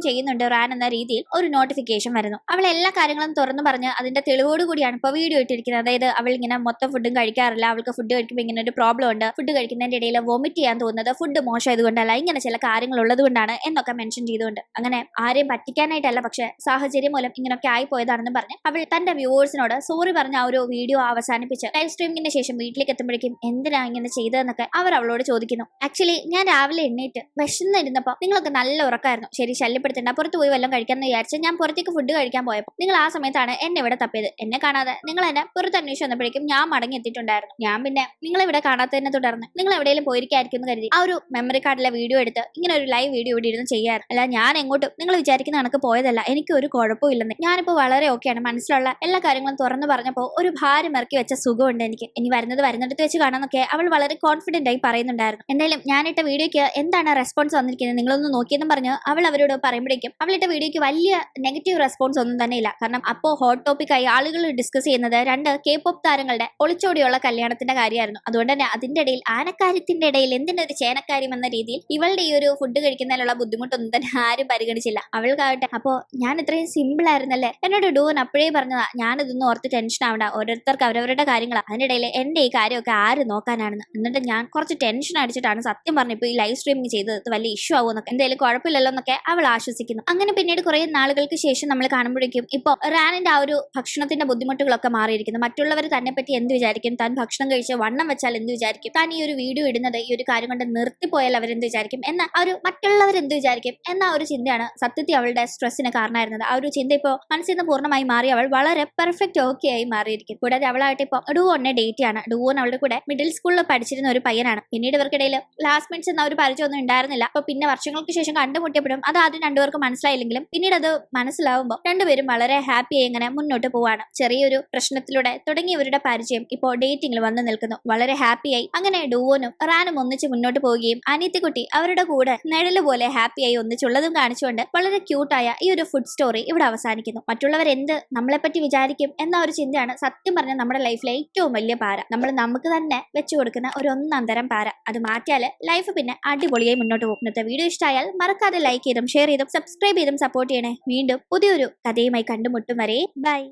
ചെയ്യുന്നുണ്ട് റാൻ എന്ന രീതിയിൽ ഒരു നോട്ടിഫിക്കേഷൻ വരുന്നു അവൾ എല്ലാ കാര്യങ്ങളും തുറന്നു പറഞ്ഞ് അതിന്റെ കൂടിയാണ് ഇപ്പോൾ വീഡിയോ ഇട്ടിരിക്കുന്നത്. അതായത് അവൾ ഇങ്ങനെ മൊത്തം ഫുഡും കഴിക്കാറില്ല. അവൾക്ക് ഫുഡ് കഴിക്കുമ്പോൾ ഇങ്ങനെ ഒരു പ്രോബ്ലം ഉണ്ട്. ഫുഡ് കഴിക്കുന്നതിന്റെ ഇടയിൽ വൊമിറ്റ് ചെയ്യാൻ തോന്നുന്നത് ഫുഡ് മോശമായതുകൊണ്ടല്ല. ഇങ്ങനെ ചില കാര്യങ്ങൾ ഉള്ളതുകൊണ്ടാണ് എന്നൊക്കെ മെൻഷൻ ചെയ്തുകൊണ്ട്. അങ്ങനെ ആരെയും പറ്റിക്കാനായിട്ടല്ല പക്ഷേ സാഹചര്യം മൂലം ഇങ്ങനെയൊക്കെ ആയി പോയതാണെന്ന് പറഞ്ഞ് അവൾ തന്റെ വ്യൂവേഴ്സിനോട് സോറി പറഞ്ഞ ആ ഒരു വീഡിയോ അവസാനിപ്പിച്ച് ലൈവ് സ്ട്രീമിങ്ങിന് ശേഷം വീട്ടിലേക്ക് എത്തുമ്പോഴേക്കും എന്തിനാ ഇങ്ങനെ ചെയ്തതെന്നൊക്കെ അവർ അവളോട് ചോദിക്കുന്നു. ആക്ച്വലി ഞാൻ രാവിലെ എണ്ണീറ്റ് വിശന്നിരുന്നപ്പോൾ നിങ്ങളൊക്കെ നല്ല ഉറക്കമായിരുന്നു ശരി ശല്യപ്പെടുത്തേണ്ട. പുറത്ത് പോയി വല്ലതും കഴിക്കാമെന്ന് വിചാരിച്ച് ഞാൻ പുറത്തേക്ക് ഫുഡ് കഴിക്കാൻ പോയപ്പോൾ നിങ്ങൾ ആ സമയത്താണ് എന്നെ ഇവിടെ തപ്പിയത്. എന്നെ കാണാതെ നിങ്ങൾ എന്നെ പുറത്ത് അന്വേഷിച്ച് വന്നപ്പോഴേക്കും ഞാൻ മടങ്ങി എത്തിയിട്ടുണ്ടായിരുന്നു. ഞാൻ പിന്നെ നിങ്ങൾ ഇവിടെ കാണാത്തതിനെ തുടർന്ന് നിങ്ങൾ എവിടെയെങ്കിലും പോയിരിക്കായിരിക്കും എന്ന് കരുതി ആ ഒരു മെമ്മറി കാർഡിലെ വീഡിയോ എടുത്ത് ഇങ്ങനെ ഒരു ലൈവ് വീഡിയോ ഇവിടെ ഇരുന്ന് ചെയ്യാറ് അല്ല ഞാൻ എങ്ങോട്ടും നിങ്ങൾ വിചാരിക്കുന്ന കണക്ക് പോയതല്ല. എനിക്ക് ഒരു കുഴപ്പമില്ലെന്ന് ഞാനിപ്പോൾ വളരെ ഓക്കെയാണ് മനസ്സിലുള്ള എല്ലാ കാര്യങ്ങളും തുറന്നു പറഞ്ഞപ്പോൾ ഒരു ഭാരം ഇറക്കി വെച്ച സുഖമുണ്ട് എനിക്ക്. ഇനി വരുന്നത് വരുന്നിടത്ത് വെച്ച് കാണാനൊക്കെ അവൾ വളരെ കോൺഫിഡന്റ് ആയി പറയുന്നുണ്ടായിരുന്നു. എന്തായാലും ഞാനിട്ട വീഡിയോക്ക് എന്താണ് റെസ്പോൺസ് വന്നിരിക്കുന്നത്? നിങ്ങളൊന്ന് നോക്കിയെന്നും പറഞ്ഞ് അവൾ അവരോട് പറയുമ്പോഴേക്കും അവളിട്ട വീഡിയോക്ക് വലിയ നെഗറ്റീവ് റെസ്പോൺസ് ഒന്നും തന്നെ ഇല്ല കാരണം അപ്പോൾ ഹോട്ട് ടോപ്പിക്കായി ആളുകൾ ഡിസ്കസ് ചെയ്യുന്നത് രണ്ട് കെ പോപ്പ് താരങ്ങളുടെ ഒളിച്ചോടിയുള്ള കല്യാണത്തിന്റെ കാര്യമായിരുന്നു. അതുകൊണ്ട് തന്നെ അതിന്റെ ഇടയിൽ ആനക്കാര്യത്തിന്റെ ഇടയിൽ എന്തിനൊരു ചേനക്കാര്യം എന്ന രീതിയിൽ ഇവളുടെ ഈ ഒരു ഫുഡ് കഴിക്കുന്നതിനുള്ള ബുദ്ധിമുട്ടൊന്നും തന്നെ ആരും പരിഗണിച്ചില്ല. അവൾക്കാവട്ടെ അപ്പോൾ ഞാൻ ഇത്രയും സിമ്പിൾ ആയിരുന്നല്ലേ? എന്നോട് ഡൂൻ അപ്പോഴേ പറഞ്ഞതാ ഞാനിതൊന്നും ഓർത്ത് ടെൻഷൻ ആവണ്ട. ഓരോരുത്തർക്ക് അവരവരുടെ കാര്യങ്ങളാണ് അതിനിടയിൽ എന്റെ ഈ കാര്യമൊക്കെ ആര് നോക്കാനാണെന്ന്. എന്നിട്ട് ഞാൻ കുറച്ച് ടെൻഷൻ അടിച്ചിട്ടാണ് സത്യം പറഞ്ഞു ഇപ്പൊ ഈ ലൈവ് സ്ട്രീമിംഗ് ചെയ്തത് വലിയ ഇഷ്യൂ ആവുമെന്നൊക്കെ എന്തായാലും കുഴപ്പമില്ലല്ലോ എന്നൊക്കെ അവൾ ആശ്വസിക്കുന്നു. അങ്ങനെ പിന്നീട് കുറെ നാളുകൾക്ക് ശേഷം നമ്മൾ കാണുമ്പോഴേക്കും ഇപ്പൊ റാനിന്റെ ആ ഒരു ഭക്ഷണത്തിന്റെ ബുദ്ധിമുട്ടുകളൊക്കെ മാറിയിരിക്കുന്നു. മറ്റുള്ളവർ തന്നെ പറ്റി എന്ത് വിചാരിക്കും? താൻ ഭക്ഷണം കഴിച്ച് വണ്ണം വെച്ചാൽ എന്ത് വിചാരിക്കും? താൻ ഈ ഒരു വീഡിയോ ഇടുന്നത് ഈ ഒരു കാര്യം കൊണ്ട് നിർത്തിപ്പോയാൽ അവരെന്ത് വിചാരിക്കും? എന്ന ആ ഒരു മറ്റുള്ളവർ എന്ത് വിചാരിക്കും? എന്ന ഒരു ചിന്തയാണ് സത്യത്തിൽ അവളുടെ സ്ട്രെസ്സിന് കാരണമായിരുന്നത്. ആ ഒരു ചിന്ത ഇപ്പോൾ മനസ്സിൽ നിന്ന് പൂർണമായി മാറി അവൾ വളരെ പെർഫെക്റ്റ് ഓക്കെ ആയി മാറിയിരിക്കും കൂടാതെ അവളായിട്ട് ഇപ്പോൾ ഒന്നെ ഡേറ്റ് ആണ്. ഡുവോൻ അവളുടെ കൂടെ മിഡിൽ സ്കൂളിൽ പഠിച്ചിരുന്ന ഒരു പയ്യനാണ്. പിന്നീട് ഇവർക്കിടയിൽ ക്ലാസ്മേറ്റ്സ് എന്ന ഒരു പരിചയമൊന്നും ഉണ്ടായിരുന്നില്ല. അപ്പൊ പിന്നെ വർഷങ്ങൾക്ക് ശേഷം കണ്ടുമുട്ടിയപ്പോഴും അത് ആദ്യം രണ്ടുപേർക്ക് മനസ്സിലായില്ലെങ്കിലും പിന്നീട് അത് മനസ്സിലാവുമ്പോൾ രണ്ടുപേരും വളരെ ഹാപ്പി ആയി ഇങ്ങനെ മുന്നോട്ട് പോവാണ്. ചെറിയൊരു പ്രശ്നത്തിലൂടെ തുടങ്ങിയവരുടെ പരിചയം ഇപ്പോൾ ഡേറ്റിംഗിൽ വന്നു നിൽക്കുന്നു. വളരെ ഹാപ്പിയായി അങ്ങനെ ഡുവോനും റാനും ഒന്നിച്ച് മുന്നോട്ട് പോവുകയും അനിയത്തിക്കുട്ടി അവരുടെ കൂടെ നിഴൽ പോലെ ഹാപ്പിയായി ഒന്നിച്ചുള്ളതും കാണിച്ചുകൊണ്ട് വളരെ ക്യൂട്ടായ ഈ ഒരു ഫുഡ് സ്റ്റോറി ഇവിടെ അവസാനിക്കുന്നു. മറ്റുള്ളവർ എന്ത് നമ്മളെപ്പറ്റി വിചാരിക്കും എന്ന ഒരു ചിന്തയാണ് സത്യം പറഞ്ഞ നമ്മുടെ ലൈഫിലെ ഏറ്റവും വലിയ പാര. നമ്മൾ നമുക്ക് തന്നെ വെച്ചു കൊടുക്കുന്ന ഒരു ഒന്നാം തരം പാര. അത് മാറ്റിയാൽ ലൈഫ് പിന്നെ അടിപൊളിയായി മുന്നോട്ട് പോകും. ഇന്നത്തെ വീഡിയോ ഇഷ്ടമായാൽ മറക്കാതെ ലൈക്ക് ചെയ്തും ഷെയർ ചെയ്തും സബ്സ്ക്രൈബ് ചെയ്തും സപ്പോർട്ട് ചെയ്യണേ. വീണ്ടും പുതിയൊരു கதையுமை கண்டுமுட்டும் வரை பாய்